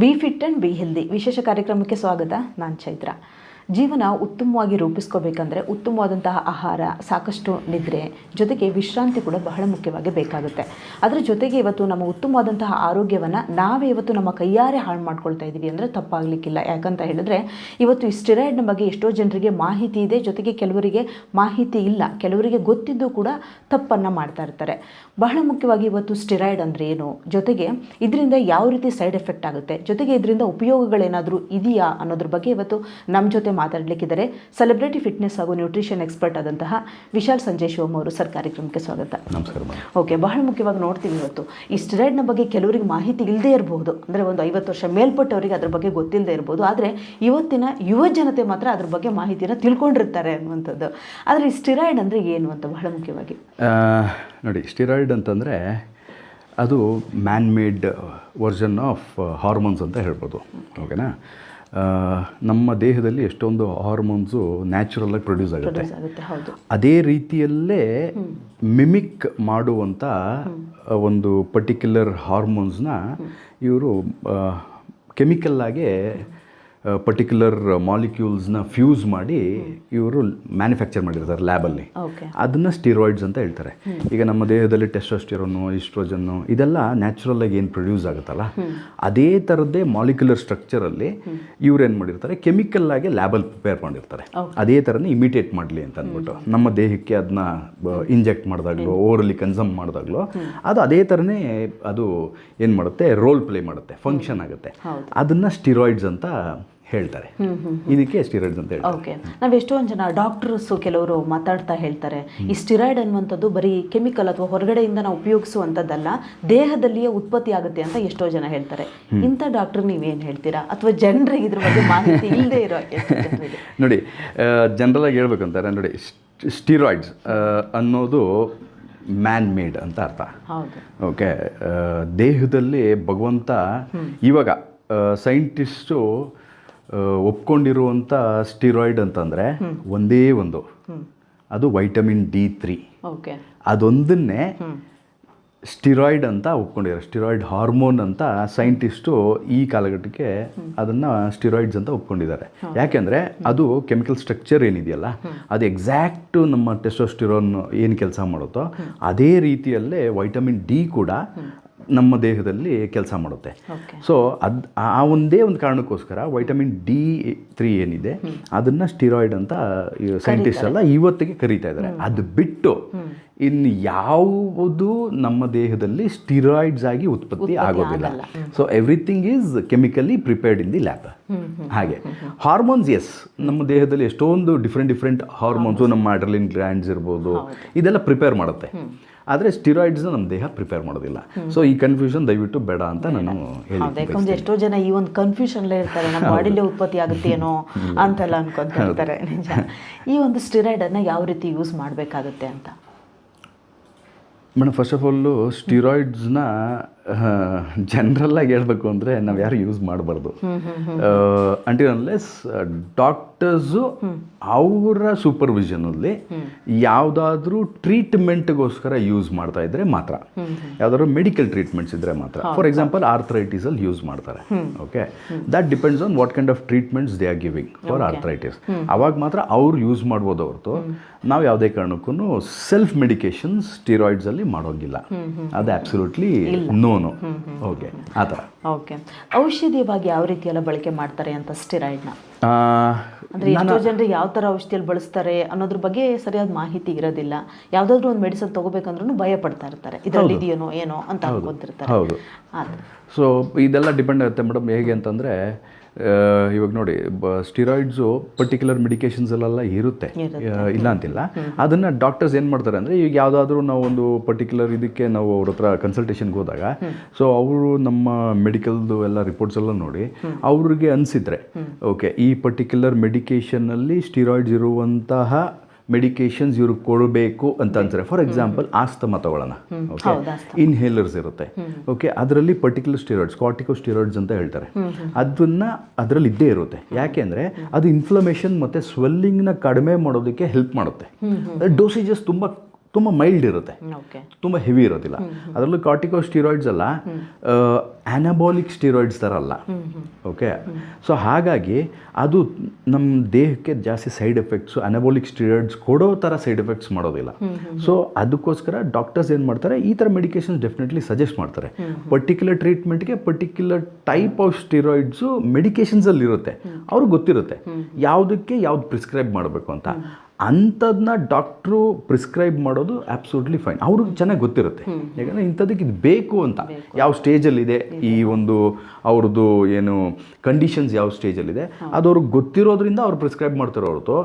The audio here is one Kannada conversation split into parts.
Be fit and be healthy ವಿಶೇಷ ಕಾರ್ಯಕ್ರಮಕ್ಕೆ ಸ್ವಾಗತ. ನಾನು ಚೈತ್ರ. ಜೀವನ ಉತ್ತಮವಾಗಿ ರೂಪಿಸ್ಕೋಬೇಕಂದ್ರೆ ಉತ್ತಮವಾದಂತಹ ಆಹಾರ, ಸಾಕಷ್ಟು ನಿದ್ರೆ, ಜೊತೆಗೆ ವಿಶ್ರಾಂತಿ ಕೂಡ ಬಹಳ ಮುಖ್ಯವಾಗಿ ಬೇಕಾಗುತ್ತೆ. ಅದರ ಜೊತೆಗೆ ಇವತ್ತು ನಮ್ಮ ಉತ್ತಮವಾದಂತಹ ಆರೋಗ್ಯವನ್ನು ನಾವೇ ಇವತ್ತು ನಮ್ಮ ಕೈಯಾರೆ ಹಾಳು ಮಾಡ್ಕೊಳ್ತಾ ಇದ್ದೀವಿ ಅಂದರೆ ತಪ್ಪಾಗಲಿಕ್ಕಿಲ್ಲ. ಯಾಕಂತ ಹೇಳಿದ್ರೆ ಇವತ್ತು ಈ ಸ್ಟಿರಾಯ್ಡ್ನ ಬಗ್ಗೆ ಎಷ್ಟೋ ಜನರಿಗೆ ಮಾಹಿತಿ ಇದೆ. ಜೊತೆಗೆ ಕೆಲವರಿಗೆ ಮಾಹಿತಿ ಇಲ್ಲ. ಕೆಲವರಿಗೆ ಗೊತ್ತಿದ್ದು ಕೂಡ ತಪ್ಪನ್ನು ಮಾಡ್ತಾ ಇರ್ತಾರೆ. ಬಹಳ ಮುಖ್ಯವಾಗಿ ಇವತ್ತು ಸ್ಟಿರಾಯ್ಡ್ ಅಂದರೆ ಏನು? ಜೊತೆಗೆ ಇದರಿಂದ ಯಾವ ರೀತಿ ಸೈಡ್ ಎಫೆಕ್ಟ್ ಆಗುತ್ತೆ? ಜೊತೆಗೆ ಇದರಿಂದ ಉಪಯೋಗಗಳೇನಾದರೂ ಇದೆಯಾ ಅನ್ನೋದ್ರ ಬಗ್ಗೆ ಇವತ್ತು ನಮ್ಮ ಜೊತೆ ಮಾತಾಡಲಿಕ್ಕಿದ್ದಾರೆ. ಸೆಲೆಬ್ರಿಟಿ ಫಿಟ್ನೆಸ್ ಹಾಗೂ ನ್ಯೂಟ್ರಿಷನ್ ಎಕ್ಸ್ಪರ್ಟ್ ಆದಂತಹ ವಿಶಾಲ್ ಸಂಜಯ್ ಶಿವಮ್ ಅವರು ಸರ್ ಕಾರ್ಯಕ್ರಮಕ್ಕೆ ಸ್ವಾಗತ. ನಮಸ್ಕಾರ ಓಕೆ ಬಹಳ ಮುಖ್ಯವಾಗಿ ನೋಡ್ತೀವಿ ಇವತ್ತು. ಈ ಸ್ಟೆರಾಯ್ಡ್ನ ಬಗ್ಗೆ ಕೆಲವರಿಗೆ ಮಾಹಿತಿ ಇಲ್ಲದೇ ಇರಬಹುದು ಅಂದರೆ ಒಂದು ಐವತ್ತು ವರ್ಷ ಮೇಲ್ಪಟ್ಟವರಿಗೆ ಅದ್ರ ಬಗ್ಗೆ ಗೊತ್ತಿಲ್ಲದೆ ಇರ್ಬೋದು. ಆದರೆ ಇವತ್ತಿನ ಯುವ ಜನತೆ ಮಾತ್ರ ಅದ್ರ ಬಗ್ಗೆ ಮಾಹಿತಿಯನ್ನು ತಿಳ್ಕೊಂಡಿರ್ತಾರೆ ಅನ್ನುವಂಥದ್ದು. ಆದರೆ ಈ ಸ್ಟಿರಾಯ್ಡ್ ಅಂದರೆ ಏನು ಅಂತ ಬಹಳ ಮುಖ್ಯವಾಗಿ? ನೋಡಿ ಸ್ಟಿರಾಯ್ಡ್ ಅಂತಂದರೆ ಅದು man made version of hormones ಅಂತ ಹೇಳ್ಬೋದು. ಓಕೆನಾ ನಮ್ಮ ದೇಹದಲ್ಲಿ ಎಷ್ಟೊಂದು ಹಾರ್ಮೋನ್ಸು ನ್ಯಾಚುರಲಾಗಿ ಪ್ರೊಡ್ಯೂಸ್ ಆಗುತ್ತೆ. ಪ್ರೊಡ್ಯೂಸ್ ಆಗುತ್ತೆ ಅದೇ ರೀತಿಯಲ್ಲೇ ಮಿಮಿಕ್ ಮಾಡುವಂಥ ಒಂದು ಪರ್ಟಿಕ್ಯುಲರ್ ಹಾರ್ಮೋನ್ಸ್ನ ಇವರು ಕೆಮಿಕಲ್ಲಾಗೆ ಪರ್ಟಿಕ್ಯುಲರ್ ಮಾಲಿಕ್ಯೂಲ್ಸ್ನ ಫ್ಯೂಸ್ ಮಾಡಿ ಇವರು ಮ್ಯಾನುಫ್ಯಾಕ್ಚರ್ ಮಾಡಿರ್ತಾರೆ ಲ್ಯಾಬಲ್ಲಿ ಅದನ್ನು ಸ್ಟಿರಾಯ್ಡ್ಸ್ ಅಂತ ಹೇಳ್ತಾರೆ. ಈಗ ನಮ್ಮ ದೇಹದಲ್ಲಿ ಟೆಸ್ಟೋಸ್ಟಿರೋನು ಇಸ್ಟ್ರೋಜನ್ನು ಇದೆಲ್ಲ ನ್ಯಾಚುರಲ್ ಆಗಿ ಏನು ಪ್ರೊಡ್ಯೂಸ್ ಆಗುತ್ತಲ್ಲ ಅದೇ ಥರದ್ದೇ ಮಾಲಿಕ್ಯುಲರ್ ಸ್ಟ್ರಕ್ಚರಲ್ಲಿ ಇವ್ರು ಏನು ಮಾಡಿರ್ತಾರೆ ಕೆಮಿಕಲ್ ಆಗಿ ಲ್ಯಾಬಲ್ಲಿ ಪ್ರಿಪೇರ್ ಮಾಡಿರ್ತಾರೆ. ಅದೇ ಥರನೇ ಇಮಿಟೇಟ್ ಮಾಡಲಿ ಅಂತ ಅಂದ್ಬಿಟ್ಟು. ನಮ್ಮ ದೇಹಕ್ಕೆ ಅದನ್ನ ಇಂಜೆಕ್ಟ್ ಮಾಡಿದಾಗಲೂ ಓವರಲ್ಲಿ ಕನ್ಸಮ್ ಮಾಡಿದಾಗಲೂ ಅದು ಅದೇ ಥರನೇ ಅದು ಏನು ಮಾಡುತ್ತೆ ರೋಲ್ ಪ್ಲೇ ಮಾಡುತ್ತೆ ಫಂಕ್ಷನ್ ಆಗುತ್ತೆ. ಅದನ್ನು ಸ್ಟಿರಾಯ್ಡ್ಸ್ ಅಂತ ಹೇಳ್ತಾರೆ. ಇದಕ್ಕೆ ಸ್ಟಿರಾಯ್ಡ್ಸ್ ಅಂತ ಹೇಳ್ತಾರೆ. ಓಕೆ. ನಾವು ಎಷ್ಟೊಂದು ಜನ ಡಾಕ್ಟರ್ಸ್ ಕೆಲವರು ಮಾತಾಡ್ತಾ ಹೇಳ್ತಾರೆ. ಈ ಸ್ಟಿರಾಯ್ಡ್ ಅನ್ನುವಂಥದ್ದು ಬರೀ ಕೆಮಿಕಲ್ ಅಥವಾ ಹೊರಗಡೆಯಿಂದ ನಾವು ಉಪಯೋಗಿಸುವಂಥದ್ದಲ್ಲ ದೇಹದಲ್ಲಿಯೇ ಉತ್ಪತ್ತಿ ಆಗುತ್ತೆ ಅಂತ ಎಷ್ಟೋ ಜನ ಹೇಳ್ತಾರೆ. ಇಂಥ ಡಾಕ್ಟರ್ ನೀವೇನು ಹೇಳ್ತೀರಾ? ಅಥವಾ ಜನರಿಗೆ ಇದ್ರ ಬಗ್ಗೆ ಮಾಹಿತಿ ಇಲ್ಲದೆ ಇರೋ ನೋಡಿ ಜನರಲ್ ಆಗಿ ಹೇಳ್ಬೇಕಂತಾರೆ ನೋಡಿ ಸ್ಟಿರಾಯ್ಡ್ಸ್ ಅನ್ನೋದು ಮ್ಯಾನ್ ಮೇಡ್ ಅಂತ ಅರ್ಥ. ಓಕೆ ದೇಹದಲ್ಲಿ ಭಗವಂತ ಇವಾಗ ಸೈಂಟಿಸ್ಟು ಒಪ್ಕೊಂಡಿರುವಂಥ ಸ್ಟಿರಾಯ್ಡ್ ಅಂತಂದರೆ ಒಂದೇ ಒಂದು. ಅದು ವೈಟಮಿನ್ ಡಿ ತ್ರೀ ಓಕೆ ಅದೊಂದನ್ನೇ ಸ್ಟಿರಾಯ್ಡ್ ಅಂತ ಒಪ್ಕೊಂಡಿದ್ದಾರೆ. ಸ್ಟಿರಾಯ್ಡ್ ಹಾರ್ಮೋನ್ ಅಂತ ಸೈಂಟಿಸ್ಟು ಈ ಕಾಲಘಟ್ಟಕ್ಕೆ ಅದನ್ನು ಸ್ಟಿರಾಯ್ಡ್ಸ್ ಅಂತ ಒಪ್ಕೊಂಡಿದ್ದಾರೆ. ಯಾಕೆಂದರೆ ಅದು ಕೆಮಿಕಲ್ ಸ್ಟ್ರಕ್ಚರ್ ಏನಿದೆಯಲ್ಲ ಅದು ಎಕ್ಸಾಕ್ಟು ನಮ್ಮ ಟೆಸ್ಟೋಸ್ಟಿರೋನ್ ಏನು ಕೆಲಸ ಮಾಡುತ್ತೋ ಅದೇ ರೀತಿಯಲ್ಲೇ ವೈಟಮಿನ್ ಡಿ ಕೂಡ ನಮ್ಮ ದೇಹದಲ್ಲಿ ಕೆಲಸ ಮಾಡುತ್ತೆ. ಸೊ ಅದು ಆ ಒಂದೇ ಒಂದು ಕಾರಣಕ್ಕೋಸ್ಕರ ವೈಟಮಿನ್ ಡಿ ತ್ರೀ ಏನಿದೆ ಅದನ್ನು ಸ್ಟಿರಾಯ್ಡ್ ಅಂತ ಸೈಂಟಿಸ್ಟ್ ಎಲ್ಲ ಇವತ್ತಿಗೆ ಕರೀತಾ ಇದ್ದಾರೆ. ಅದು ಬಿಟ್ಟು ಇನ್ನು ಯಾವುದು ನಮ್ಮ ದೇಹದಲ್ಲಿ ಸ್ಟಿರಾಯ್ಡ್ಸ್ ಆಗಿ ಉತ್ಪತ್ತಿ ಆಗೋದಿಲ್ಲ. So everything is chemically prepared in the lab ಹಾಗೆ. ಹಾರ್ಮೋನ್ಸ್ ಎಸ್ ನಮ್ಮ ದೇಹದಲ್ಲಿ ಎಷ್ಟೊಂದು ಡಿಫ್ರೆಂಟ್ ಡಿಫ್ರೆಂಟ್ ಹಾರ್ಮೋನ್ಸು ನಮ್ಮ ಅಡ್ರಲಿನ್ ಗ್ರ್ಯಾಂಡ್ಸ್ ಇರ್ಬೋದು. ಇದೆಲ್ಲ ಪ್ರಿಪೇರ್ ಮಾಡುತ್ತೆ. ಆದರೆ ಸ್ಟಿರಾಯ್ಡ್ಸ್ ನಮ್ಮ ದೇಹ ಪ್ರಿಪೇರ್ ಮಾಡೋದಿಲ್ಲ. ಸೊ ಈ ಕನ್ಫ್ಯೂಷನ್ ದಯವಿಟ್ಟು ಬೇಡ ಅಂತ ನಾನು ಯಾಕಂದ್ರೆ ಎಷ್ಟೋ ಜನ ಈ ಒಂದು ಕನ್ಫ್ಯೂಷನ್ಲೇ ಇರ್ತಾರೆ ನಮ್ಮ ಬಾಡಿಲೇ ಉತ್ಪತ್ತಿ ಆಗುತ್ತೇನೋ ಅಂತೆಲ್ಲ ಅನ್ಕೊಂತಿರ್ತಾರೆ ನಿಜ. ಈ ಒಂದು ಸ್ಟಿರಾಯ್ಡ್ ಅನ್ನ ಯಾವ ರೀತಿ ಯೂಸ್ ಮಾಡಬೇಕಾಗುತ್ತೆ ಅಂತ? ಮೇಡಮ್ ಫಸ್ಟ್ ಆಫ್ ಆಲು ಸ್ಟಿರಾಯ್ಡ್ಸ್ನ ಜನರಲ್ಲಾಗಿ ಹೇಳ್ಬೇಕು ಅಂದರೆ ನಾವು ಯಾರು ಯೂಸ್ ಮಾಡಬಾರ್ದು. ಅಂಟಿಲ್ ಅನ್ಲೆಸ್ ಡಾಕ್ಟರ್ಸು ಅವರ ಸೂಪರ್ವಿಷನಲ್ಲಿ ಯಾವುದಾದ್ರೂ ಟ್ರೀಟ್ಮೆಂಟ್ಗೋಸ್ಕರ ಯೂಸ್ ಮಾಡ್ತಾ ಇದ್ರೆ ಮಾತ್ರ. ಯಾವ್ದಾದ್ರು ಮೆಡಿಕಲ್ ಟ್ರೀಟ್ಮೆಂಟ್ಸ್ ಇದ್ರೆ ಮಾತ್ರ. ಫಾರ್ ಎಕ್ಸಾಂಪಲ್ ಆರ್ಥರೈಟಿಸಲ್ಲಿ ಯೂಸ್ ಮಾಡ್ತಾರೆ. Okay that depends on what kind of treatments they are giving for arthritis ಅವಾಗ ಮಾತ್ರ ಅವ್ರು ಯೂಸ್ ಮಾಡ್ಬೋದು ಹೊರತು ನಾವು ಯಾವುದೇ ಕಾರಣಕ್ಕೂ ಸೆಲ್ಫ್ ಮೆಡಿಕೇಶನ್ ಸ್ಟಿರಾಯ್ಡ್ಸಲ್ಲಿ ಮಾಡೋಂಗಿಲ್ಲ. ಅದು ಅಬ್ಸಲ್ಯೂಟ್ಲಿ ನೋ ನೋ ಓಕೆ ಆ ಥರ. ಓಕೆ. ಔಷಧಿಯವಾಗಿ ಯಾವ ರೀತಿ ಎಲ್ಲ ಬಳಕೆ ಮಾಡ್ತಾರೆ ಅಂತ ಸ್ಟಿರಾಯ್ಡ್ನ? ಅಂದರೆ ಎಷ್ಟೋ ಜನರು ಯಾವ ಥರ ಔಷಧಿಯಲ್ಲಿ ಬಳಸ್ತಾರೆ ಅನ್ನೋದ್ರ ಬಗ್ಗೆ ಸರಿಯಾದ ಮಾಹಿತಿ ಇರೋದಿಲ್ಲ. ಯಾವುದಾದ್ರೂ ಒಂದು ಮೆಡಿಸಿನ್ ತಗೋಬೇಕಂದ್ರೂ ಭಯ ಪಡ್ತಾ ಇರ್ತಾರೆ. ಇದರಲ್ಲಿ ಇದೆಯೇನೋ ಏನೋ ಅಂತ ಅನ್ಕೊಂತಿರ್ತಾರೆ. ಹೌದು. ಸೊ ಇದೆಲ್ಲ ಡಿಪೆಂಡ್ ಆಗುತ್ತೆ ಮೇಡಮ್ ಹೇಗೆ ಅಂತಂದರೆ ಇವಾಗ ನೋಡಿ ಸ್ಟಿರಾಯ್ಡ್ಸು ಪರ್ಟಿಕ್ಯುಲರ್ ಮೆಡಿಕೇಶನ್ಸಲ್ಲೆಲ್ಲ ಇರುತ್ತೆ. ಇಲ್ಲ ಅಂತಿಲ್ಲ. ಅದನ್ನು ಡಾಕ್ಟರ್ಸ್ ಏನು ಮಾಡ್ತಾರೆ ಅಂದರೆ ಈಗ ಯಾವುದಾದ್ರೂ ನಾವು ಒಂದು ಪರ್ಟಿಕ್ಯುಲರ್ ಇದಕ್ಕೆ ನಾವು ಅವ್ರ ಹತ್ರ ಕನ್ಸಲ್ಟೇಷನ್ಗೆ ಹೋದಾಗ ಸೊ ಅವರು ನಮ್ಮ ಮೆಡಿಕಲ್ದು ಎಲ್ಲ ರಿಪೋರ್ಟ್ಸ್ ಎಲ್ಲ ನೋಡಿ ಅವ್ರಿಗೆ ಅನಿಸಿದ್ರೆ ಓಕೆ ಈ ಪರ್ಟಿಕ್ಯುಲರ್ ಮೆಡಿಕೇಷನಲ್ಲಿ ಸ್ಟಿರಾಯ್ಡ್ಸ್ ಇರುವಂತಹ ಮೆಡಿಕೇಶನ್ಸ್ ಇವರು ಕೊಡಬೇಕು ಅಂತ ಅಂತಾರೆ ಫಾರ್ ಎಕ್ಸಾಂಪಲ್ ಆಸ್ತಮ ತಗೊಳ್ಳೋಣ ಓಕೆ ಇನ್ಹೇಲರ್ಸ್ ಇರುತ್ತೆ ಓಕೆ ಅದರಲ್ಲಿ ಪರ್ಟಿಕ್ಯುಲರ್ ಸ್ಟಿರಾಯ್ಡ್ಸ್ ಕಾರ್ಟಿಕೋ ಸ್ಟಿರಾಯ್ಡ್ಸ್ ಅಂತ ಹೇಳ್ತಾರೆ. ಅದನ್ನ ಅದರಲ್ಲಿ ಇದ್ದೇ ಇರುತ್ತೆ. ಯಾಕೆ ಅಂದರೆ ಅದು ಇನ್ಫ್ಲಮೇಷನ್ ಮತ್ತು ಸ್ವೆಲ್ಲಿಂಗ್ನ ಕಡಿಮೆ ಮಾಡೋದಕ್ಕೆ ಹೆಲ್ಪ್ ಮಾಡುತ್ತೆ. ಡೋಸೇಜಸ್ ತುಂಬ ತುಂಬ ಮೈಲ್ಡ್ ಇರುತ್ತೆ. ತುಂಬ ಹೆವಿ ಇರೋದಿಲ್ಲ. ಅದರಲ್ಲೂ ಕಾರ್ಟಿಕೋ ಸ್ಟೀರಾಯ್ಡ್ಸ್ ಅಲ್ಲ ಆ್ಯನಬಾಲಿಕ್ ಸ್ಟೀರಾಯ್ಡ್ಸ್ ಥರ ಅಲ್ಲ. ಓಕೆ? ಸೊ ಹಾಗಾಗಿ ಅದು ನಮ್ಮ ದೇಹಕ್ಕೆ ಜಾಸ್ತಿ ಸೈಡ್ ಎಫೆಕ್ಟ್ಸು ಅನಬಾಲಿಕ್ ಸ್ಟೀರಾಯ್ಡ್ಸ್ ಕೊಡೋ ಥರ ಸೈಡ್ ಎಫೆಕ್ಟ್ಸ್ ಮಾಡೋದಿಲ್ಲ. ಸೊ ಅದಕ್ಕೋಸ್ಕರ ಡಾಕ್ಟರ್ಸ್ ಏನು ಮಾಡ್ತಾರೆ ಈ ಥರ ಮೆಡಿಕೇಶನ್ಸ್ ಡೆಫಿನೆಟ್ಲಿ ಸಜೆಸ್ಟ್ ಮಾಡ್ತಾರೆ. ಪರ್ಟಿಕ್ಯುಲರ್ ಟ್ರೀಟ್ಮೆಂಟ್ಗೆ ಪರ್ಟಿಕ್ಯುಲರ್ ಟೈಪ್ ಆಫ್ ಸ್ಟೀರಾಯ್ಡ್ಸು ಮೆಡಿಕೇಶನ್ಸಲ್ಲಿ ಇರುತ್ತೆ ಅವ್ರಿಗೆ ಗೊತ್ತಿರುತ್ತೆ. ಯಾವುದಕ್ಕೆ ಯಾವ್ದು ಪ್ರಿಸ್ಕ್ರೈಬ್ ಮಾಡಬೇಕು ಅಂತ. ಅಂಥದನ್ನ ಡಾಕ್ಟ್ರು ಪ್ರಿಸ್ಕ್ರೈಬ್ ಮಾಡೋದು ಆ್ಯಪ್ಸೂಟ್ಲಿ ಫೈನ್ ಅವ್ರಿಗೆ ಚೆನ್ನಾಗಿ ಗೊತ್ತಿರುತ್ತೆ. ಯಾಕಂದರೆ ಇಂಥದಕ್ಕೆ ಇದು ಬೇಕು ಅಂತ. ಯಾವ ಸ್ಟೇಜಲ್ಲಿದೆ? ಈ ಒಂದು ಅವ್ರದ್ದು ಏನು ಕಂಡೀಷನ್ಸ್ ಯಾವ ಸ್ಟೇಜಲ್ಲಿದೆ? ಅದು ಅವ್ರಿಗೆ ಗೊತ್ತಿರೋದ್ರಿಂದ ಅವ್ರು ಪ್ರಿಸ್ಕ್ರೈಬ್ ಮಾಡ್ತಾರೆ ಹೊರತು.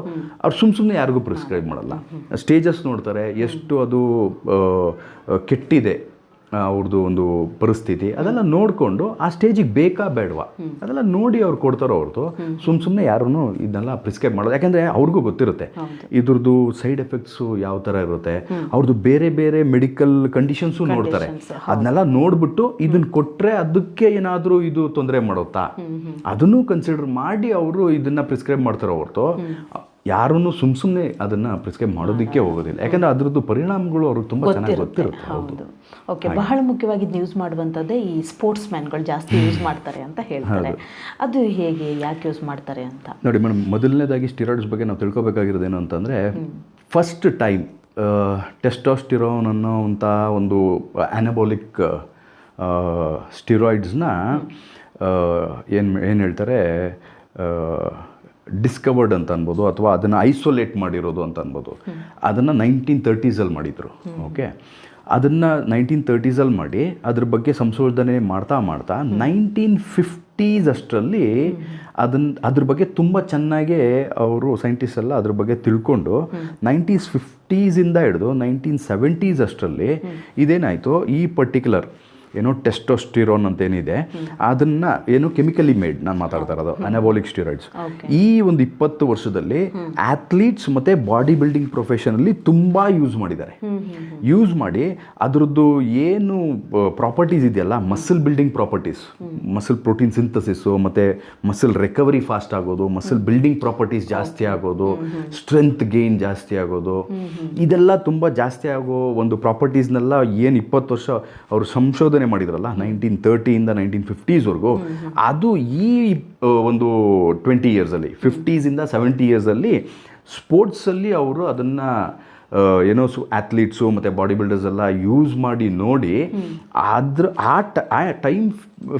ಅವ್ರು ಸುಮ್ಮ ಸುಮ್ಮನೆ ಯಾರಿಗೂ ಪ್ರಿಸ್ಕ್ರೈಬ್ ಮಾಡಲ್ಲ. ಸ್ಟೇಜಸ್ ನೋಡ್ತಾರೆ ಎಷ್ಟು ಅದು ಕೆಟ್ಟಿದೆ. ಅವ್ರದ್ದು ಒಂದು ಪರಿಸ್ಥಿತಿ. ಅದೆಲ್ಲ ನೋಡಿಕೊಂಡು ಆ ಸ್ಟೇಜಿಗೆ ಬೇಕಾ ಬೇಡವಾ? ಅದೆಲ್ಲ ನೋಡಿ ಅವ್ರು ಕೊಡ್ತಾರೋ ಹೊರತು ಸುಮ್ಮ ಸುಮ್ಮನೆ ಯಾರೂ ಇದನ್ನೆಲ್ಲ ಪ್ರಿಸ್ಕ್ರೈಬ್ ಮಾಡೋದು. ಯಾಕಂದರೆ ಅವ್ರಿಗೂ ಗೊತ್ತಿರುತ್ತೆ. ಇದ್ರದ್ದು ಸೈಡ್ ಎಫೆಕ್ಟ್ಸು ಯಾವ ಥರ ಇರುತ್ತೆ? ಅವ್ರದ್ದು ಬೇರೆ ಬೇರೆ ಮೆಡಿಕಲ್ ಕಂಡೀಷನ್ಸು ನೋಡ್ತಾರೆ. ಅದನ್ನೆಲ್ಲ ನೋಡ್ಬಿಟ್ಟು ಇದನ್ನ ಕೊಟ್ಟರೆ ಅದಕ್ಕೆ ಏನಾದರೂ ಇದು ತೊಂದರೆ ಮಾಡುತ್ತಾ? ಅದನ್ನು ಕನ್ಸಿಡರ್ ಮಾಡಿ ಅವರು ಇದನ್ನ ಪ್ರಿಸ್ಕ್ರೈಬ್ ಮಾಡ್ತಾರೋ ಹೊರತು. ಯಾರೂ ಸುಮ್ ಸುಮ್ಮನೆ ಅದನ್ನು ಪ್ರಿಸ್ಕ್ರೈಬ್ ಮಾಡೋದಕ್ಕೆ ಹೋಗೋದಿಲ್ಲ. ಯಾಕಂದ್ರೆ ಅದರದ್ದು ಪರಿಣಾಮಗಳು ಅವ್ರಿಗೆ ತುಂಬ ಚೆನ್ನಾಗಿ ಗೊತ್ತಿರುತ್ತೆ. ಹೌದು. ಓಕೆ ಬಹಳ ಮುಖ್ಯವಾಗಿ ಯೂಸ್ ಮಾಡುವಂಥದ್ದೇ ಈ ಸ್ಪೋರ್ಟ್ಸ್ ಮ್ಯಾನ್ಗಳು ಜಾಸ್ತಿ ಯೂಸ್ ಮಾಡ್ತಾರೆ ಅಂತ ಹೇಳ್ತಾರೆ. ಅದು ಹೇಗೆ ಯಾಕೆ ಯೂಸ್ ಮಾಡ್ತಾರೆ ಅಂತ? ನೋಡಿ ಮೇಡಮ್ ಮೊದಲನೇದಾಗಿ ಸ್ಟಿರಾಯ್ಡ್ಸ್ ಬಗ್ಗೆ ನಾವು ತಿಳ್ಕೊಬೇಕಾಗಿರೋದೇನು ಅಂತಂದರೆ ಫಸ್ಟ್ ಟೈಮ್ ಟೆಸ್ಟೋಸ್ಟಿರೋನ್ ಅನ್ನೋ ಅಂಥ ಒಂದು ಆ್ಯನಬೋಲಿಕ್ ಸ್ಟಿರಾಯ್ಡ್ಸ್ನ ಏನು ಏನು ಹೇಳ್ತಾರೆ ಡಿಸ್ಕವರ್ಡ್ ಅಂತ ಅನ್ಬೋದು ಅಥವಾ ಅದನ್ನು ಐಸೋಲೇಟ್ ಮಾಡಿರೋದು ಅಂತ ಅನ್ಬೋದು. ಅದನ್ನು ನೈನ್ಟೀನ್ ತರ್ಟೀಸಲ್ಲಿ ಮಾಡಿದರು. ಓಕೆ ಅದನ್ನು ನೈನ್ಟೀನ್ ತರ್ಟೀಸಲ್ಲಿ ಮಾಡಿ ಅದ್ರ ಬಗ್ಗೆ ಸಂಶೋಧನೆ ಮಾಡ್ತಾ ಮಾಡ್ತಾ ನೈನ್ಟೀನ್ ಫಿಫ್ಟೀಸ್ ಅಷ್ಟರಲ್ಲಿ ಅದನ್ನ ಅದ್ರ ಬಗ್ಗೆ ತುಂಬ ಚೆನ್ನಾಗೇ ಅವರು ಸೈಂಟಿಸ್ಟ್ ಎಲ್ಲ ಅದ್ರ ಬಗ್ಗೆ ತಿಳ್ಕೊಂಡು ನೈನ್ಟೀಸ್ ಫಿಫ್ಟೀಸಿಂದ ಹಿಡಿದು ನೈನ್ಟೀನ್ ಸೆವೆಂಟೀಸ್ ಅಷ್ಟರಲ್ಲಿ ಇದೇನಾಯಿತು ಈ ಪರ್ಟಿಕ್ಯುಲರ್ ಏನೋ ಟೆಸ್ಟೋಸ್ಟಿರೋನ್ ಅಂತ ಏನಿದೆ ಅದನ್ನ ಏನು ಕೆಮಿಕಲಿ ಮೇಡ್ ನಾನು ಮಾತಾಡ್ತಾ ಇರೋದು ಅನಬೋಲಿಕ್ ಸ್ಟಿರಾಯ್ಡ್ಸ್ ಈ ಒಂದು ಇಪ್ಪತ್ತು ವರ್ಷದಲ್ಲಿ ಆಥ್ಲೀಟ್ಸ್ ಮತ್ತೆ ಬಾಡಿ ಬಿಲ್ಡಿಂಗ್ ಪ್ರೊಫೆಷನಲ್ಲಿ ತುಂಬಾ ಯೂಸ್ ಮಾಡಿದ್ದಾರೆ. ಯೂಸ್ ಮಾಡಿ ಅದರದ್ದು ಏನು ಪ್ರಾಪರ್ಟೀಸ್ ಇದೆಯಲ್ಲ muscle building properties muscle protein synthesis ಮತ್ತೆ ಮಸಲ್ ರಿಕವರಿ ಫಾಸ್ಟ್ ಆಗೋದು ಮಸಲ್ ಬಿಲ್ಡಿಂಗ್ ಪ್ರಾಪರ್ಟೀಸ್ ಜಾಸ್ತಿ ಆಗೋದು ಸ್ಟ್ರೆಂತ್ ಗೇನ್ ಜಾಸ್ತಿ ಆಗೋದು. ಇದೆಲ್ಲ ತುಂಬಾ ಜಾಸ್ತಿ ಆಗೋ ಒಂದು ಪ್ರಾಪರ್ಟೀಸ್ನೆಲ್ಲ ಏನು ಇಪ್ಪತ್ತು ವರ್ಷ ಅವರು ಸಂಶೋಧನೆ ಮಾಡಿದ್ರಲ್ಲ ನೈನ್ಟೀನ್ ತರ್ಟಿಯಿಂದ ನೈನ್ಟೀನ್ ಫಿಫ್ಟೀಸ್ವರೆಗೂ ಅದು ಈ ಒಂದು ಟ್ವೆಂಟಿ ಇಯರ್ಸಲ್ಲಿ ಫಿಫ್ಟೀಸಿಂದ ಸೆವೆಂಟಿ ಇಯರ್ಸಲ್ಲಿ ಸ್ಪೋರ್ಟ್ಸಲ್ಲಿ ಅವರು ಅದನ್ನು ಏನೋ ಸು ಅಥ್ಲೀಟ್ಸು ಮತ್ತು ಬಾಡಿ ಬಿಲ್ಡರ್ಸ್ ಎಲ್ಲ ಯೂಸ್ ಮಾಡಿ ನೋಡಿ ಅದ್ರ ಆ ಟ ಆ ಟೈಮ್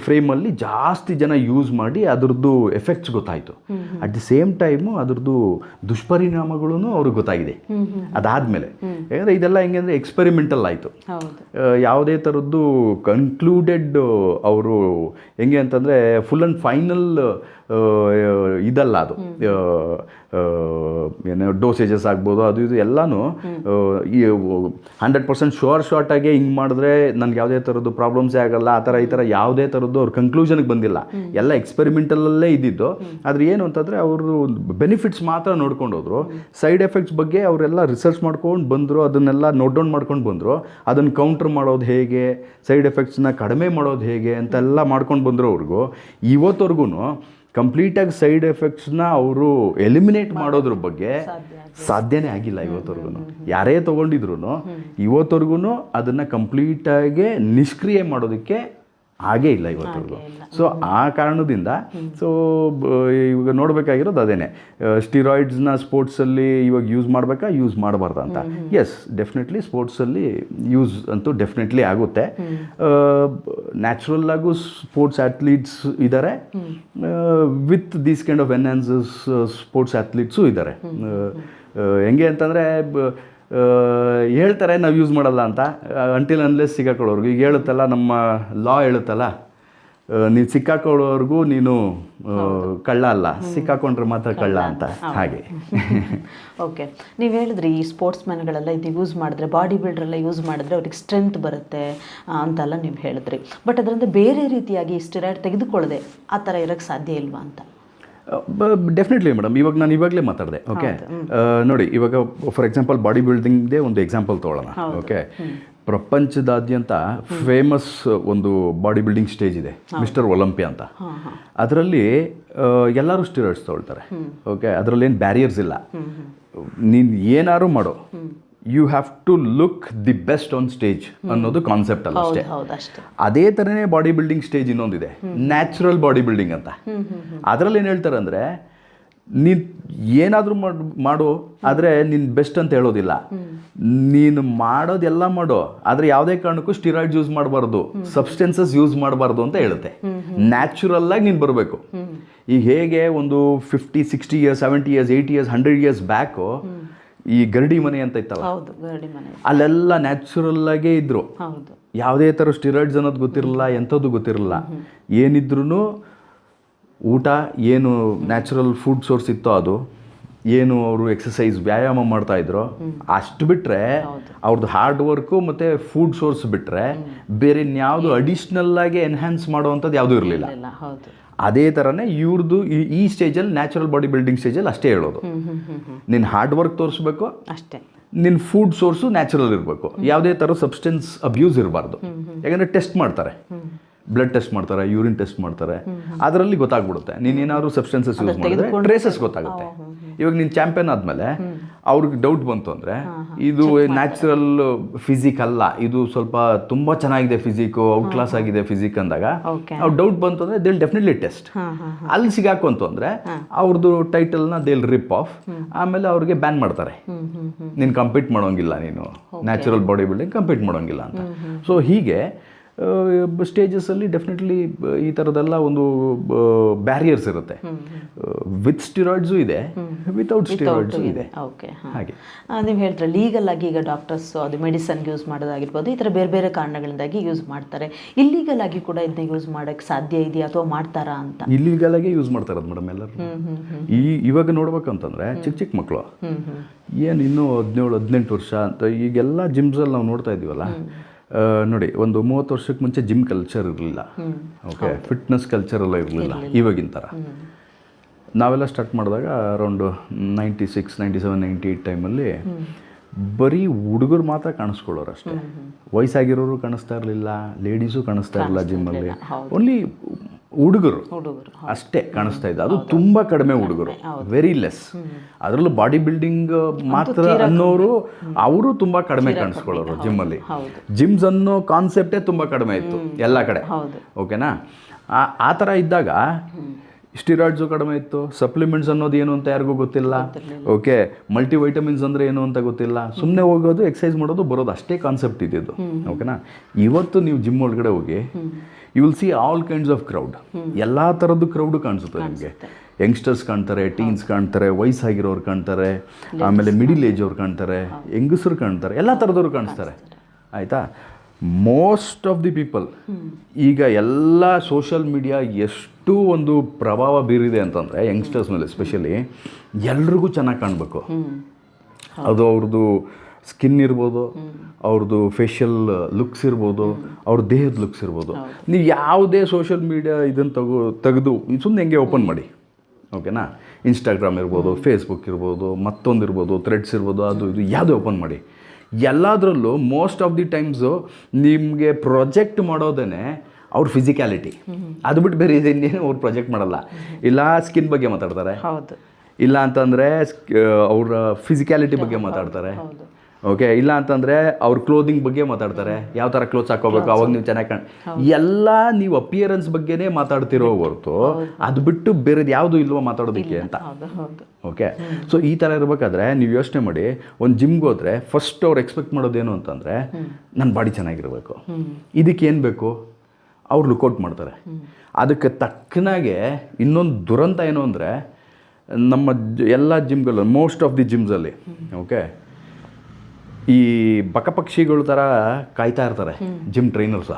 ಫ್ರೇಮಲ್ಲಿ ಜಾಸ್ತಿ ಜನ ಯೂಸ್ ಮಾಡಿ ಅದ್ರದ್ದು ಎಫೆಕ್ಟ್ಸ್ ಗೊತ್ತಾಯಿತು. ಅಟ್ ದಿ ಸೇಮ್ ಟೈಮು ಅದ್ರದ್ದು ದುಷ್ಪರಿಣಾಮಗಳೂ ಅವ್ರಿಗೆ ಗೊತ್ತಾಗಿದೆ. ಅದಾದಮೇಲೆ ಯಾಕಂದರೆ ಇದೆಲ್ಲ ಹೆಂಗೆ ಅಂದರೆ ಎಕ್ಸ್ಪೆರಿಮೆಂಟಲ್ ಆಯಿತು. ಯಾವುದೇ ಥರದ್ದು ಕನ್ಕ್ಲೂಡೆಡ್ ಅವರು ಹೆಂಗೆ ಅಂತಂದರೆ ಫುಲ್ ಆ್ಯಂಡ್ ಫೈನಲ್ ಇದಲ್ಲ ಅದು. ಏನೋ ಡೋಸೇಜಸ್ ಆಗ್ಬೋದು ಅದು ಇದು ಎಲ್ಲನೂ ಈ ಹಂಡ್ರೆಡ್ ಪರ್ಸೆಂಟ್ ಶೋರ್ ಆಗಿ ಹಿಂಗೆ ಮಾಡಿದ್ರೆ ನನಗೆ ಯಾವುದೇ ಥರದ್ದು ಪ್ರಾಬ್ಲಮ್ಸೇ ಆಗಲ್ಲ ಆ ಥರ ಈ ಥರ ಯಾವುದೇ ಥರದ್ದು ಅವ್ರ ಕನ್ಕ್ಲೂಷನ್ಗೆ ಬಂದಿಲ್ಲ. ಎಲ್ಲ ಎಕ್ಸ್ಪೆರಿಮೆಂಟಲ್ಲೇ ಇದ್ದಿದ್ದು. ಆದರೆ ಏನು ಅಂತಂದರೆ ಅವರು ಬೆನಿಫಿಟ್ಸ್ ಮಾತ್ರ ನೋಡ್ಕೊಂಡು ಹೋದ್ರು. ಸೈಡ್ ಎಫೆಕ್ಟ್ಸ್ ಬಗ್ಗೆ ಅವರೆಲ್ಲ ರಿಸರ್ಚ್ ಮಾಡ್ಕೊಂಡು ಬಂದರು ಅದನ್ನೆಲ್ಲ ನೋಟ್ ಡೌನ್ ಮಾಡ್ಕೊಂಡು ಬಂದರು. ಅದನ್ನು ಕೌಂಟರ್ ಮಾಡೋದು ಹೇಗೆ ಸೈಡ್ ಎಫೆಕ್ಟ್ಸ್ನ ಕಡಿಮೆ ಮಾಡೋದು ಹೇಗೆ ಅಂತೆಲ್ಲ ಮಾಡ್ಕೊಂಡು ಬಂದರು ಅವ್ರಿಗೂ. ಇವತ್ತವರೆಗೂ ಕಂಪ್ಲೀಟಾಗಿ ಸೈಡ್ ಎಫೆಕ್ಟ್ಸ್ನ ಅವರು ಎಲಿಮಿನೇಟ್ ಮಾಡೋದ್ರ ಬಗ್ಗೆ ಸಾಧ್ಯನೇ ಆಗಿಲ್ಲ ಇವತ್ತವರೆಗೂ. ಯಾರೇ ತೊಗೊಂಡಿದ್ರು ಇವತ್ತವರೆಗೂ ಅದನ್ನು ಕಂಪ್ಲೀಟಾಗಿ ನಿಷ್ಕ್ರಿಯೆ ಮಾಡೋದಕ್ಕೆ ಹಾಗೇ ಇಲ್ಲ ಇವತ್ತವರೆಗೂ ಸೊ ಆ ಕಾರಣದಿಂದ ಸೊ ಇವಾಗ ನೋಡಬೇಕಾಗಿರೋದು ಅದೇನೆ. ಸ್ಟಿರಾಯ್ಡ್ಸ್ನ ಸ್ಪೋರ್ಟ್ಸಲ್ಲಿ ಇವಾಗ ಯೂಸ್ ಮಾಡಬೇಕಾ? ಯೂಸ್ ಮಾಡಬಾರ್ದು ಅಂತ. ಎಸ್ ಡೆಫಿನೆಟ್ಲಿ ಸ್ಪೋರ್ಟ್ಸಲ್ಲಿ ಯೂಸ್ ಅಂತೂ ಡೆಫಿನೆಟ್ಲಿ ಆಗುತ್ತೆ. ನ್ಯಾಚುರಲ್ ಆಗು ಸ್ಪೋರ್ಟ್ಸ್ ಅಥ್ಲೀಟ್ಸ್ ಇದ್ದಾರೆ with these kind of enhances sports athletes ಇದ್ದಾರೆ ಹೆಂಗೆ ಅಂತಂದರೆ ಹೇಳ್ತಾರೆ ನಾವು ಯೂಸ್ ಮಾಡಲ್ಲ ಅಂತ. ಅಂಟಿಲ್ ಅನ್ಲೆಸ್ ಸಿಗಾಕೊಳ್ಳೋರ್ಗು ಈಗ ಹೇಳುತ್ತಲ್ಲ ನಮ್ಮ ಲಾ ಹೇಳುತ್ತಲ್ಲ ನೀವು ಸಿಕ್ಕಾಕೊಳ್ಳೋರ್ಗು ನೀನು ಕಳ್ಳ ಅಲ್ಲ. ಸಿಕ್ಕಾಕೊಂಡ್ರೆ ಮಾತ್ರ ಕಳ್ಳ ಅಂತ. ಹಾಗೆ. ಓಕೆ ನೀವು ಹೇಳಿದ್ರಿ ಈ ಸ್ಪೋರ್ಟ್ಸ್ ಮ್ಯಾನ್ಗಳೆಲ್ಲ ಇದು ಯೂಸ್ ಮಾಡಿದ್ರೆ ಬಾಡಿ ಬಿಲ್ಡ್ರೆಲ್ಲ ಯೂಸ್ ಮಾಡಿದ್ರೆ ಅವ್ರಿಗೆ ಸ್ಟ್ರೆಂತ್ ಬರುತ್ತೆ ಅಂತೆಲ್ಲ ನೀವು ಹೇಳಿದ್ರಿ. ಬಟ್ ಅದರಿಂದ ಬೇರೆ ರೀತಿಯಾಗಿ ಸ್ಟಿರಾಯ್ಡ್ ತೆಗೆದುಕೊಳ್ಳದೆ ಆ ಥರ ಇರೋಕ್ಕೆ ಸಾಧ್ಯ ಇಲ್ವಾ ಅಂತ? ಡೆಫಿನೆಟ್ಲಿ ಮೇಡಮ್ ಇವಾಗ ನಾನು ಇವಾಗಲೇ ಮಾತಾಡಿದೆ ಓಕೆ ನೋಡಿ ಇವಾಗ ಫಾರ್ ಎಕ್ಸಾಂಪಲ್ ಬಾಡಿ ಬಿಲ್ಡಿಂಗ್ದೇ ಒಂದು ಎಕ್ಸಾಂಪಲ್ ತೊಗೊಳ್ಳೋಣ ಓಕೆ ಪ್ರಪಂಚದಾದ್ಯಂತ ಫೇಮಸ್ ಒಂದು ಬಾಡಿ ಬಿಲ್ಡಿಂಗ್ ಸ್ಟೇಜ್ ಇದೆ ಮಿಸ್ಟರ್ ಒಲಂಪಿಯಾ ಅಂತ. ಅದರಲ್ಲಿ ಎಲ್ಲರೂ ಸ್ಟಿರಾಯ್ಡ್ಸ್ ತೊಗೊಳ್ತಾರೆ ಓಕೆ ಅದರಲ್ಲಿ ಏನು ಬ್ಯಾರಿಯರ್ಸ್ ಇಲ್ಲ. ನೀನು ಏನಾರು ಮಾಡೋ. You have to look the best on stage ಅನ್ನೋದು ಕಾನ್ಸೆಪ್ಟ್ ಅಲ್ಲ ಅಷ್ಟೇ. ಅದೇ ಥರನೇ ಬಾಡಿ ಬಿಲ್ಡಿಂಗ್ ಸ್ಟೇಜ್ ಇನ್ನೊಂದಿದೆ ನ್ಯಾಚುರಲ್ ಬಾಡಿ ಬಿಲ್ಡಿಂಗ್ ಅಂತ. ಅದರಲ್ಲಿ ಏನು ಹೇಳ್ತಾರೆ ಅಂದರೆ ನೀನು ಏನಾದರೂ ಮಾಡು ಮಾಡು ಆದರೆ ನೀನು ಬೆಸ್ಟ್ ಅಂತ ಹೇಳೋದಿಲ್ಲ. ನೀನು ಮಾಡೋದೆಲ್ಲ ಮಾಡು ಆದರೆ ಯಾವುದೇ ಕಾರಣಕ್ಕೂ ಸ್ಟಿರಾಯ್ಡ್ ಯೂಸ್ ಮಾಡಬಾರ್ದು ಸಬ್ಸ್ಟೆನ್ಸಸ್ ಯೂಸ್ ಮಾಡಬಾರ್ದು ಅಂತ ಹೇಳುತ್ತೆ. ನ್ಯಾಚುರಲ್ ಆಗಿ ನೀನು ಬರಬೇಕು. ಈಗ ಹೇಗೆ ಒಂದು fifty sixty years seventy years eighty years hundred years back ಈ ಗರಡಿ ಮನೆ ಅಂತ ಇತ್ತಲ್ಲ? ಹೌದು ಗರಡಿ ಮನೆ ಅಲ್ಲೆಲ್ಲ ನ್ಯಾಚುರಲ್ ಆಗೇ ಇದ್ರು. ಹೌದು. ಯಾವುದೇ ಥರ ಸ್ಟಿರಾಯ್ಡ್ಸ್ ಅನ್ನೋದು ಗೊತ್ತಿರಲಿಲ್ಲ ಎಂಥದ್ದು ಗೊತ್ತಿರಲಿಲ್ಲ ಏನಿದ್ರು ಊಟ ಏನು ನ್ಯಾಚುರಲ್ ಫುಡ್ ಸೋರ್ಸ್ ಇತ್ತೋ ಅದು ಏನು ಅವರು ಎಕ್ಸಸೈಸ್ ವ್ಯಾಯಾಮ ಮಾಡ್ತಾ ಇದ್ರು ಅಷ್ಟು ಬಿಟ್ಟರೆ ಅವ್ರದ್ದು ಹಾರ್ಡ್ ವರ್ಕು ಮತ್ತು ಫುಡ್ ಸೋರ್ಸ್ ಬಿಟ್ಟರೆ ಬೇರೆ ಇನ್ಯಾವುದು ಅಡಿಷ್ನಲ್ ಆಗಿ ಎನ್ಹ್ಯಾನ್ಸ್ ಮಾಡುವಂಥದ್ದು ಯಾವುದೂ ಇರಲಿಲ್ಲ. ಅದೇ ಥರನೇ ಇವ್ರದ್ದು ಈ- ಸ್ಟೇಜಲ್ಲಿ ನ್ಯಾಚುರಲ್ ಬಾಡಿ ಬಿಲ್ಡಿಂಗ್ ಸ್ಟೇಜಲ್ಲಿ ಅಷ್ಟೇ ಹೇಳೋದು. ನಿನ್ನ ಹಾರ್ಡ್ ವರ್ಕ್ ತೋರಿಸ್ಬೇಕು ಅಷ್ಟೇ. ನಿನ್ನ ಫುಡ್ ಸೋರ್ಸು ನ್ಯಾಚುರಲ್ ಇರಬೇಕು. ಯಾವುದೇ ಥರ ಸಬ್ಸ್ಟೆನ್ಸ್ ಅಬ್ಯೂಸ್ ಇರಬಾರ್ದು. ಯಾಕಂದರೆ ಟೆಸ್ಟ್ ಮಾಡ್ತಾರೆ. ಬ್ಲಡ್ ಟೆಸ್ಟ್ ಮಾಡ್ತಾರೆ ಯೂರಿನ್ ಟೆಸ್ಟ್ ಮಾಡ್ತಾರೆ. ಅದರಲ್ಲಿ ಗೊತ್ತಾಗ್ಬಿಡುತ್ತೆ. ನೀನು ಏನಾದ್ರು ಸಬ್ಸ್ಟೆನ್ಸಸ್ ಯೂಸ್ ಮಾಡಿದ್ರೆ ಟ್ರೇಸಸ್ ಗೊತ್ತಾಗುತ್ತೆ. ಇವಾಗ ನೀನು ಚಾಂಪಿಯನ್ ಆದಮೇಲೆ ಅವ್ರಿಗೆ ಡೌಟ್ ಬಂತು ಅಂದರೆ ಇದು ನ್ಯಾಚುರಲ್ ಫಿಸಿಕ್ ಅಲ್ಲ ಇದು ಸ್ವಲ್ಪ ತುಂಬ ಚೆನ್ನಾಗಿದೆ ಫಿಸಿಕ್ ಔಟ್ ಕ್ಲಾಸ್ ಆಗಿದೆ ಫಿಸಿಕ್ ಅಂದಾಗ. ಅವ್ರು ಡೌಟ್ ಬಂತು ಅಂದರೆ ದೇಲ್ ಡೆಫಿನೆಟ್ಲಿ ಟೆಸ್ಟ್ ಅಲ್ಲಿ ಸಿಗಾಕು ಅಲ್ಲಿ ಸಿಗಾಕೊಂತು ಅಂದರೆ ಅವ್ರದ್ದು ಟೈಟಲ್ನ ದೇಲ್ ರಿಪ್ ಆಫ್ ಆಮೇಲೆ ಅವ್ರಿಗೆ ಬ್ಯಾನ್ ಮಾಡ್ತಾರೆ. ನೀನು ಕಂಪೀಟ್ ಮಾಡೋಂಗಿಲ್ಲ ನೀನು. ನ್ಯಾಚುರಲ್ ಬಾಡಿ ಬಿಲ್ಡಿಂಗ್ ಕಂಪೀಟ್ ಮಾಡೋಂಗಿಲ್ಲ ಅಂತ. ಸೊ ಹೀಗೆ ಸ್ಟೇಜಸಲ್ಲಿ ಡೆಫಿನೆಟ್ಲಿ ಈ ಥರದೆಲ್ಲ ಒಂದು ಬ್ಯಾರಿಯರ್ಸ್ ಇರುತ್ತೆ. ವಿತ್ ಸ್ಟಿರಾಯ್ಡ್ಸು ಇದೆ ವಿತೌಟ್ ಸ್ಟಿರಾಯ್ಡ್ಸು ಇದೆ. ಓಕೆ ಹಾಗೆ. ನೀವು ಹೇಳ್ತಾರೆ ಲೀಗಲ್ ಆಗಿ ಈಗ ಡಾಕ್ಟರ್ಸ್ ಅದು ಮೆಡಿಸನ್ ಯೂಸ್ ಮಾಡೋದಾಗಿರ್ಬೋದು ಈ ಥರ ಬೇರೆ ಬೇರೆ ಕಾರಣಗಳಿಂದಾಗಿ ಯೂಸ್ ಮಾಡ್ತಾರೆ. ಇಲ್ಲೀಗಲ್ ಆಗಿ ಕೂಡ ಇದನ್ನ ಯೂಸ್ ಮಾಡೋಕ್ಕೆ ಸಾಧ್ಯ ಇದೆಯಾ ಅಥವಾ ಮಾಡ್ತಾರಾ ಅಂತ? ಇಲ್ಲಿಗಲಾಗೆ ಯೂಸ್ ಮಾಡ್ತಾರೆ ಮೇಡಮ್ ಎಲ್ಲರೂ ಈ ಇವಾಗ ನೋಡ್ಬೇಕಂತಂದ್ರೆ ಚಿಕ್ಕ ಚಿಕ್ಕ ಮಕ್ಕಳು ಏನು ಇನ್ನೂ ಹದಿನೇಳು ಹದಿನೆಂಟು ವರ್ಷ ಅಂತ ಈಗೆಲ್ಲ ಜಿಮ್ಸಲ್ಲಿ ನಾವು ನೋಡ್ತಾ ಇದ್ದೀವಲ್ಲ ನೋಡಿ ಒಂದು ಮೂವತ್ತು ವರ್ಷಕ್ಕೆ ಮುಂಚೆ ಜಿಮ್ ಕಲ್ಚರ್ ಇರಲಿಲ್ಲ. ಓಕೆ ಫಿಟ್ನೆಸ್ ಕಲ್ಚರ್ ಎಲ್ಲ ಇರಲಿಲ್ಲ ಇವಾಗಿನ ಥರ ನಾವೆಲ್ಲ ಸ್ಟಾರ್ಟ್ ಮಾಡಿದಾಗ around ninety six ninety seven ninety eight ಟೈಮಲ್ಲಿ ಬರೀ ಹುಡುಗರು ಮಾತ್ರ ಕಾಣಿಸ್ಕೊಳ್ಳೋರು ಅಷ್ಟೇ. ವಯಸ್ಸಾಗಿರೋರು ಕಾಣಿಸ್ತಾ ಇರಲಿಲ್ಲ ಲೇಡೀಸು ಕಾಣಿಸ್ತಾ ಇರಲಿಲ್ಲ ಜಿಮ್ಮಲ್ಲಿ ಓನ್ಲಿ ಹುಡುಗರು. ಅಷ್ಟೇ ಕಾಣಿಸ್ತಾ ಇದೆ. ಅದು ತುಂಬ ಕಡಿಮೆ ಹುಡುಗರು. ವೆರಿ ಲೆಸ್ ಅದರಲ್ಲೂ ಬಾಡಿ ಬಿಲ್ಡಿಂಗ್ ಮಾತ್ರ ಅನ್ನೋರು ಅವರು ತುಂಬಾ ಕಡಿಮೆ ಕಾಣಿಸ್ಕೊಳ್ಳೋರು ಜಿಮ್ಮಲ್ಲಿ. ಜಿಮ್ಸ್ ಅನ್ನೋ ಕಾನ್ಸೆಪ್ಟೇ ತುಂಬಾ ಕಡಿಮೆ ಇತ್ತು ಎಲ್ಲ ಕಡೆ. ಓಕೆನಾ ಆ- ಆ ಥರ ಇದ್ದಾಗ ಸ್ಟಿರಾಯ್ಡ್ಸು ಕಡಿಮೆ ಇತ್ತು. ಸಪ್ಲಿಮೆಂಟ್ಸ್ ಅನ್ನೋದು ಏನು ಅಂತ ಯಾರಿಗೂ ಗೊತ್ತಿಲ್ಲ. ಓಕೆ ಮಲ್ಟಿ ವೈಟಮಿನ್ಸ್ ಅಂದರೆ ಏನು ಅಂತ ಗೊತ್ತಿಲ್ಲ. ಸುಮ್ಮನೆ ಹೋಗೋದು ಎಕ್ಸಸೈಸ್ ಮಾಡೋದು ಬರೋದು ಅಷ್ಟೇ ಕಾನ್ಸೆಪ್ಟ್ ಇದ್ದಿದ್ದು. ಓಕೆನಾ ಇವತ್ತು ನೀವು ಜಿಮ್ ಒಳಗಡೆ ಹೋಗಿ you will see all kinds of crowd ಎಲ್ಲ ಥರದ್ದು ಕ್ರೌಡು ಕಾಣಿಸುತ್ತೆ ನಿಮಗೆ. ಯಂಗ್ಸ್ಟರ್ಸ್ ಕಾಣ್ತಾರೆ ಟೀನ್ಸ್ ಕಾಣ್ತಾರೆ ವಯಸ್ಸಾಗಿರೋರು ಕಾಣ್ತಾರೆ ಆಮೇಲೆ ಮಿಡಿಲ್ ಏಜ್ ಅವ್ರು ಕಾಣ್ತಾರೆ ಹೆಂಗಸರು ಕಾಣ್ತಾರೆ ಎಲ್ಲ ಥರದವ್ರು ಕಾಣಿಸ್ತಾರೆ. ಆಯಿತಾ? ಮೋಸ್ಟ್ ಆಫ್ ದಿ ಪೀಪಲ್ ಈಗ ಎಲ್ಲ ಸೋಷಲ್ ಮೀಡಿಯಾ ಎಷ್ಟು ಒಂದು ಪ್ರಭಾವ ಬೀರಿದೆ ಅಂತಂದರೆ ಯಂಗ್ಸ್ಟರ್ಸ್ ಮೇಲೆ ಎಸ್ಪೆಷಲಿ ಎಲ್ರಿಗೂ ಚೆನ್ನಾಗಿ ಕಾಣಬೇಕು. ಅದು ಅವ್ರದ್ದು ಸ್ಕಿನ್ ಇರ್ಬೋದು ಅವ್ರದ್ದು ಫೇಶಿಯಲ್ ಲುಕ್ಸ್ ಇರ್ಬೋದು ಅವ್ರ ದೇಹದ ಲುಕ್ಸ್ ಇರ್ಬೋದು. ನೀವು ಯಾವುದೇ ಸೋಷಿಯಲ್ ಮೀಡಿಯಾ ಇದನ್ನು ತಗೋ ತೆಗೆದು ಸುಮ್ಮನೆ ಹೆಂಗೆ ಓಪನ್ ಮಾಡಿ ಓಕೆನಾ ಇನ್ಸ್ಟಾಗ್ರಾಮ್ ಇರ್ಬೋದು ಫೇಸ್ಬುಕ್ ಇರ್ಬೋದು ಮತ್ತೊಂದು ಇರ್ಬೋದು ಥ್ರೆಡ್ಸ್ ಇರ್ಬೋದು ಅದು ಇದು ಯಾವುದೇ ಓಪನ್ ಮಾಡಿ. ಎಲ್ಲದರಲ್ಲೂ ಮೋಸ್ಟ್ ಆಫ್ ದಿ ಟೈಮ್ಸು ನಿಮಗೆ ಪ್ರೊಜೆಕ್ಟ್ ಮಾಡೋದೇ ಅವ್ರ ಫಿಸಿಕ್ಯಾಲಿಟಿ ಅದು ಬಿಟ್ಟು ಬೇರೆ ಇದೇನು ಅವ್ರು ಪ್ರೊಜೆಕ್ಟ್ ಮಾಡಲ್ಲ. ಇಲ್ಲ ಸ್ಕಿನ್ ಬಗ್ಗೆ ಮಾತಾಡ್ತಾರೆ. ಇಲ್ಲ ಅಂತಂದರೆ ಅವರ ಫಿಸಿಕ್ಯಾಲಿಟಿ ಬಗ್ಗೆ ಮಾತಾಡ್ತಾರೆ. ಓಕೆ ಇಲ್ಲ ಅಂತಂದರೆ ಅವ್ರ ಕ್ಲೋದಿಂಗ್ ಬಗ್ಗೆ ಮಾತಾಡ್ತಾರೆ. ಯಾವ ಥರ ಕ್ಲೋತ್ಸ್ ಹಾಕೋಬೇಕು? ಅವಾಗ ನೀವು ಚೆನ್ನಾಗಿ ಕಾಣ್ ಎಲ್ಲ ನೀವು ಅಪಿಯರೆನ್ಸ್ ಬಗ್ಗೆನೇ ಮಾತಾಡ್ತಿರೋ ಹೊರತು ಅದು ಬಿಟ್ಟು ಬೇರೆದು ಯಾವುದು ಇಲ್ವೋ ಮಾತಾಡೋದಕ್ಕೆ ಅಂತ. ಓಕೆ ಸೊ ಈ ಥರ ಇರಬೇಕಾದ್ರೆ ನೀವು ಯೋಚನೆ ಮಾಡಿ ಒಂದು ಜಿಮ್ಗೆ ಹೋದರೆ ಫಸ್ಟ್ ಅವ್ರು ಎಕ್ಸ್ಪೆಕ್ಟ್ ಮಾಡೋದೇನು ಅಂತಂದರೆ ನನ್ನ ಬಾಡಿ ಚೆನ್ನಾಗಿರಬೇಕು. ಇದಕ್ಕೆ ಏನು ಬೇಕು? ಅವ್ರು ಲುಕೌಟ್ ಮಾಡ್ತಾರೆ. ಅದಕ್ಕೆ ತಕ್ಕನಾಗೆ ಇನ್ನೊಂದು ದುರಂತ ಏನು ಅಂದರೆ ನಮ್ಮ ಜ- ಎಲ್ಲ ಜಿಮ್ಗಳು ಮೋಸ್ಟ್ ಆಫ್ ದಿ ಜಿಮ್ಸಲ್ಲಿ ಓಕೆ ಈ ಬಕಪಕ್ಷಿಗಳ ಥರ ಕಾಯ್ತಾ ಇರ್ತಾರೆ ಜಿಮ್ ಟ್ರೈನರ್ಸ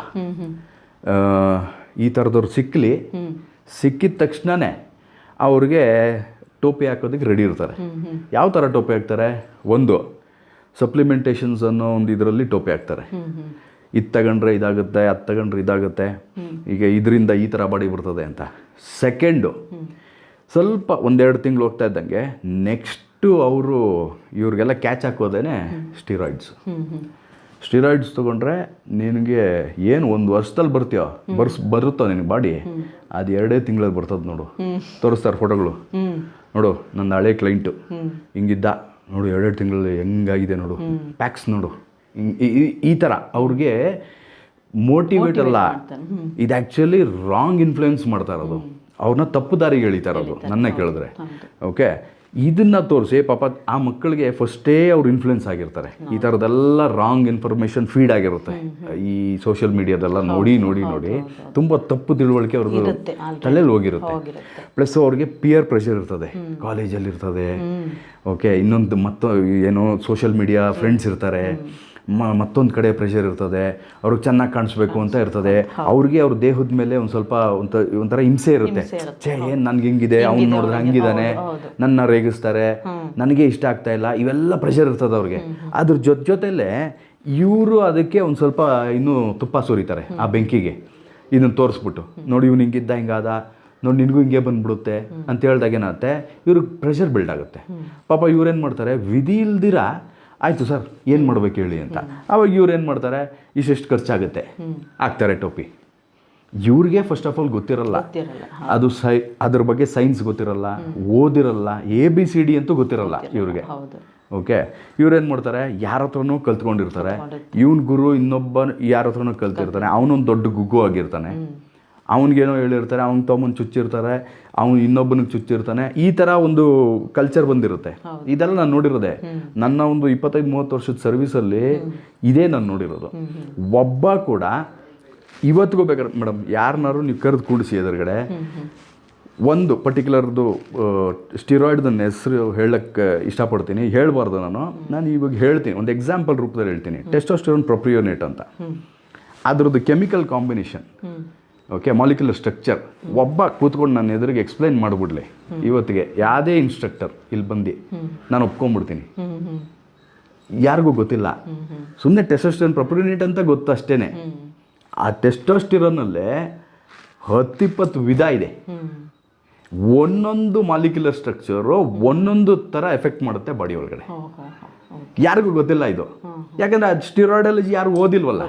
ಈ ಥರದವ್ರು ಸಿಕ್ಕಲಿ ಸಿಕ್ಕಿದ ತಕ್ಷಣನೇ ಅವ್ರಿಗೆ ಟೋಪಿ ಹಾಕೋದಕ್ಕೆ ರೆಡಿ ಇರ್ತಾರೆ. ಯಾವ ಥರ ಟೋಪಿ ಹಾಕ್ತಾರೆ? ಒಂದು ಸಪ್ಲಿಮೆಂಟೇಷನ್ಸ್ ಅನ್ನೋ ಒಂದು ಇದರಲ್ಲಿ ಟೋಪಿ ಹಾಕ್ತಾರೆ. ಇದು ತಗೊಂಡ್ರೆ ಇದಾಗುತ್ತೆ ಅದು ತಗೊಂಡ್ರೆ ಇದಾಗುತ್ತೆ. ಈಗ ಇದರಿಂದ ಈ ಥರ ಬಾಡಿ ಬರ್ತದೆ ಅಂತ. ಸೆಕೆಂಡು ಸ್ವಲ್ಪ ಒಂದೆರಡು ತಿಂಗಳು ಹೋಗ್ತಾ ಇದ್ದಂಗೆ ನೆಕ್ಸ್ಟು ಅವರು ಇವ್ರಿಗೆಲ್ಲ ಕ್ಯಾಚ್ ಹಾಕೋದೇ ಸ್ಟಿರಾಯ್ಡ್ಸ್ ಸ್ಟಿರಾಯ್ಡ್ಸ್ ತೊಗೊಂಡ್ರೆ ನಿನಗೆ ಏನು ಒಂದು ವರ್ಷದಲ್ಲಿ ಬರ್ತೀಯೋ ಬರ್ಸ್ ಬರುತ್ತೋ ನಿನಗೆ ಬಾಡಿ ಅದು ಎರಡೇ ತಿಂಗಳಲ್ಲಿ ಬರ್ತದೆ ನೋಡು. ತೋರಿಸ್ತಾರೆ ಫೋಟೋಗಳು. ನೋಡು ನನ್ನ ಹಳೆ ಕ್ಲೈಂಟು ಹಿಂಗಿದ್ದ. ನೋಡು ಎರಡೆರಡು ತಿಂಗಳಲ್ಲಿ ಹೆಂಗಾಗಿದೆ ನೋಡು. ಪ್ಯಾಕ್ಸ್ ನೋಡು. ಈ- ಈ- ಈ ಥರ ಅವ್ರಿಗೆ ಮೋಟಿವೇಟ್ ಅಲ್ಲ. ಇದು ಆ್ಯಕ್ಚುಲಿ ರಾಂಗ್ ಇನ್ಫ್ಲುಯೆನ್ಸ್ ಮಾಡ್ತಾ ಇರೋದು. ಅವ್ರನ್ನ ತಪ್ಪು ದಾರಿಗೆ ಎಳಿತಾ ಇರೋದು ನನ್ನ ಕೇಳಿದ್ರೆ. ಓಕೆ ಇದನ್ನ ತೋರಿಸಿ ಪಾಪ ಆ ಮಕ್ಕಳಿಗೆ ಫಸ್ಟೇ ಅವ್ರು ಇನ್ಫ್ಲುಯೆನ್ಸ್ ಆಗಿರ್ತಾರೆ. ಈ ಥರದ್ದೆಲ್ಲ ರಾಂಗ್ ಇನ್ಫಾರ್ಮೇಷನ್ ಫೀಡ್ ಆಗಿರುತ್ತೆ. ಈ ಸೋಷಿಯಲ್ ಮೀಡಿಯಾದೆಲ್ಲ ನೋಡಿ ನೋಡಿ ನೋಡಿ ತುಂಬ ತಪ್ಪು ತಿಳುವಳಿಕೆ ಅವ್ರದ್ದು. ತಲೆಯಲ್ಲಿ ಹೋಗಿರುತ್ತೆ. ಹೋಗಿರುತ್ತೆ. ಪ್ಲಸ್ ಅವ್ರಿಗೆ ಪಿಯರ್ ಪ್ರೆಷರ್ ಇರ್ತದೆ. ಕಾಲೇಜಲ್ಲಿ ಇರ್ತದೆ ಓಕೆ ಇನ್ನೊಂದು ಮತ್ತೊ ಏನೋ ಸೋಷಿಯಲ್ ಮೀಡಿಯಾ ಫ್ರೆಂಡ್ಸ್ ಇರ್ತಾರೆ. ಮ ಮತ್ತೊಂದು ಕಡೆ ಪ್ರೆಷರ್ ಇರ್ತದೆ ಅವ್ರಿಗೆ ಚೆನ್ನಾಗಿ ಕಾಣಿಸ್ಬೇಕು ಅಂತ ಇರ್ತದೆ. ಅವ್ರಿಗೆ ಅವ್ರ ದೇಹದ ಮೇಲೆ ಒಂದು ಸ್ವಲ್ಪ ಒಂಥ ಒಂಥರ ಹಿಂಸೆ ಇರುತ್ತೆ. ಛೇ ಏನು ನನ್ಗೆ ಹಿಂಗಿದೆ? ಅವ್ನು ನೋಡಿದ್ರೆ ಹಂಗಿದ್ದಾನೆ ನನ್ನ ರೇಗಿಸ್ತಾರೆ. ನನಗೆ ಇಷ್ಟ ಆಗ್ತಾ ಇಲ್ಲ. ಇವೆಲ್ಲ ಪ್ರೆಷರ್ ಇರ್ತದೆ ಅವ್ರಿಗೆ. ಅದ್ರ ಜೊತೆ ಜೊತೆಲೇ ಇವರು ಅದಕ್ಕೆ ಒಂದು ಸ್ವಲ್ಪ ಇನ್ನೂ ತುಪ್ಪ ಸುರಿತಾರೆ ಆ ಬೆಂಕಿಗೆ. ಇದನ್ನು ತೋರಿಸ್ಬಿಟ್ಟು. ನೋಡಿ ಇವ್ನು ಹಿಂಗಿದ್ದ ಹಿಂಗಾದ. ನೋಡಿ ನಿನಗೂ ಹಿಂಗೆ ಬಂದ್ಬಿಡುತ್ತೆ ಅಂತ ಹೇಳ್ದಾಗ ಏನಾಗುತ್ತೆ ಇವ್ರಿಗೆ ಪ್ರೆಷರ್ ಬಿಲ್ಡ್ ಆಗುತ್ತೆ. ಪಾಪ ಇವ್ರೇನು ಮಾಡ್ತಾರೆ? ವಿಧಿ ಇಲ್ದಿರ ಆಯಿತು ಸರ್ ಏನು ಮಾಡ್ಬೇಕು ಹೇಳಿ ಅಂತ. ಅವಾಗ ಇವ್ರು ಏನು ಮಾಡ್ತಾರೆ ಇಷ್ಟೆಷ್ಟು ಖರ್ಚಾಗುತ್ತೆ. ಹಾಕ್ತಾರೆ ಟೋಪಿ. ಇವ್ರಿಗೆ ಫಸ್ಟ್ ಆಫ್ ಆಲ್ ಗೊತ್ತಿರಲ್ಲ. ಅದು ಸೈ ಅದ್ರ ಬಗ್ಗೆ ಸೈನ್ಸ್ ಗೊತ್ತಿರಲ್ಲ ಓದಿರಲ್ಲ ಎ ಬಿ ಸಿ ಡಿ ಅಂತೂ ಗೊತ್ತಿರಲ್ಲ ಇವ್ರಿಗೆ. ಓಕೆ ಇವ್ರೇನು ಮಾಡ್ತಾರೆ ಯಾರ ಹತ್ರನೂ ಕಲ್ತ್ಕೊಂಡಿರ್ತಾರೆ. ಇವನ್ ಗುರು ಇನ್ನೊಬ್ಬ ಯಾರ ಹತ್ರನೂ ಕಲ್ತಿರ್ತಾನೆ ಅವನೊಂದು ದೊಡ್ಡ ಗುಗ್ಗು ಆಗಿರ್ತಾನೆ. ಅವನಿಗೇನೋ ಹೇಳಿರ್ತಾರೆ ಅವ್ನು ತೊಗೊಂಬಂದು ಚುಚ್ಚಿರ್ತಾರೆ ಅವ್ನು ಇನ್ನೊಬ್ಬನಿಗೆ ಚುಚ್ಚಿರ್ತಾನೆ. ಈ ಥರ ಒಂದು ಕಲ್ಚರ್ ಬಂದಿರುತ್ತೆ. ಇದೆಲ್ಲ ನಾನು ನೋಡಿರೋದೆ. ನನ್ನ ಒಂದು ಇಪ್ಪತ್ತೈದು ಮೂವತ್ತು ವರ್ಷದ ಸರ್ವಿಸಲ್ಲಿ ಇದೇ ನಾನು ನೋಡಿರೋದು. ಒಬ್ಬ ಕೂಡ ಇವತ್ತಿಗೂ ಬೇಕಾದ್ರೆ ಮೇಡಮ್ ಯಾರನ್ನಾರು ನೀವು ಕರೆದು ಕೂಡಿಸಿ ಎದುರುಗಡೆ ಒಂದು ಪರ್ಟಿಕ್ಯುಲರ್ದು ಸ್ಟಿರಾಯ್ಡ್ದು ಹೆಸರು ಹೇಳಕ್ಕೆ ಇಷ್ಟಪಡ್ತೀನಿ. ಹೇಳ್ಬಾರ್ದು ನಾನು. ನಾನು ಇವಾಗ ಹೇಳ್ತೀನಿ. ಒಂದು ಎಕ್ಸಾಂಪಲ್ ರೂಪದಲ್ಲಿ ಹೇಳ್ತೀನಿ. ಟೆಸ್ಟೋಸ್ಟಿರೋನ್ ಪ್ರೊಪ್ರಿಯೋನೇಟ್ ಅಂತ. ಅದರದ್ದು chemical combination okay molecular structure ಒಬ್ಬ ಕೂತ್ಕೊಂಡು ನನ್ನ ಎದುರಿಗೆ ಎಕ್ಸ್ಪ್ಲೈನ್ ಮಾಡಿಬಿಡ್ಲಿ. ಇವತ್ತಿಗೆ ಯಾವುದೇ ಇನ್ಸ್ಟ್ರಕ್ಟರ್ ಇಲ್ಲಿ ಬಂದು ನಾನು ಒಪ್ಕೊಂಡ್ಬಿಡ್ತೀನಿ. ಯಾರಿಗೂ ಗೊತ್ತಿಲ್ಲ. ಸುಮ್ಮನೆ ಟೆಸ್ಟೋಸ್ಟಿರೋನ್ ಪ್ರೊಪ್ರಿಯೋನೇಟ್ ಅಂತ ಗೊತ್ತು ಅಷ್ಟೇ ಆ ಟೆಸ್ಟೋಸ್ಟಿರೋನಲ್ಲೇ ಹತ್ತಿಪ್ಪತ್ತು ವಿಧ ಇದೆ. ಒಂದೊಂದು ಮಾಲಿಕ್ಯುಲರ್ ಸ್ಟ್ರಕ್ಚರು ಒಂದೊಂದು ಥರ ಎಫೆಕ್ಟ್ ಮಾಡುತ್ತೆ ಬಾಡಿ ಒಳಗಡೆ. ಯಾರಿಗೂ ಗೊತ್ತಿಲ್ಲ ಇದು. ಯಾಕಂದ್ರೆ ಅದು ಸ್ಟಿರಾಯ್ಡಾಲಜಿ ಯಾರು ಓದಿಲ್ವಲ್ಲ?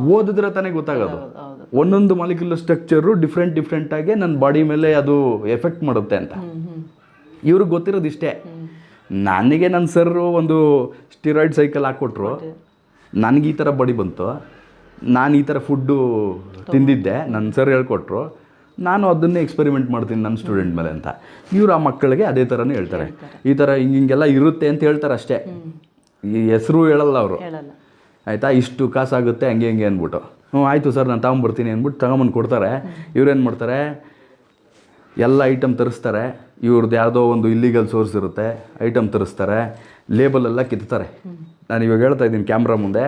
ಓದಿದ್ರೆ ತಾನೇ ಗೊತ್ತಾಗೋದು. ಒಂದೊಂದು ಮಾಲಿಕ್ಯುಲರ್ ಸ್ಟ್ರಕ್ಚರು ಡಿಫ್ರೆಂಟ್ ಡಿಫ್ರೆಂಟ್ ಆಗಿ ನನ್ನ ಬಾಡಿ ಮೇಲೆ ಅದು ಎಫೆಕ್ಟ್ ಮಾಡುತ್ತೆ ಅಂತ. ಇವ್ರಿಗೆ ಗೊತ್ತಿರೋದು ಇಷ್ಟೇ. ನನಗೆ ನನ್ನ ಸರ್ ಒಂದು ಸ್ಟಿರಾಯ್ಡ್ ಸೈಕಲ್ ಹಾಕ್ಕೊಟ್ರು. ನನಗೆ ಈ ಥರ ಬಾಡಿ ಬಂತು. ನಾನು ಈ ಥರ ಫುಡ್ಡು ತಿಂದಿದ್ದೆ. ನನ್ನ ಸರ್ ಹೇಳ್ಕೊಟ್ರು. ನಾನು ಅದನ್ನೇ ಎಕ್ಸ್ಪೆರಿಮೆಂಟ್ ಮಾಡ್ತೀನಿ ನನ್ನ ಸ್ಟೂಡೆಂಟ್ ಮೇಲೆ ಅಂತ. ಇವರು ಆ ಮಕ್ಕಳಿಗೆ ಅದೇ ಥರನೇ ಹೇಳ್ತಾರೆ. ಈ ಥರ ಹಿಂಗೆ ಹಿಂಗೆಲ್ಲ ಇರುತ್ತೆ ಅಂತ ಹೇಳ್ತಾರೆ ಅಷ್ಟೇ. ಈ ಹೆಸರು ಹೇಳಲ್ಲ ಅವರು. ಆಯಿತಾ? ಇಷ್ಟು ಕಾಸಾಗುತ್ತೆ ಹಂಗೆ ಹಂಗೆ ಅಂದ್ಬಿಟ್ಟು. ಹ್ಞೂ ಆಯಿತು ಸರ್ ನಾನು ತಗೊಂಬರ್ತೀನಿ ಅಂದ್ಬಿಟ್ಟು ತಗೊಂಬಂದು ಕೊಡ್ತಾರೆ. ಇವ್ರೇನು ಮಾಡ್ತಾರೆ? ಎಲ್ಲ ಐಟಮ್ ತರಿಸ್ತಾರೆ. ಇವ್ರದ್ದು ಯಾವುದೋ ಒಂದು ಇಲ್ಲಿಗಲ್ ಸೋರ್ಸ್ ಇರುತ್ತೆ ಐಟಮ್ ತರಿಸ್ತಾರೆ. ಲೇಬಲ್ ಎಲ್ಲ ಕಿತ್ತಾರೆ. ನಾನು ಇವಾಗ ಹೇಳ್ತಾ ಇದ್ದೀನಿ ಕ್ಯಾಮ್ರಾ ಮುಂದೆ.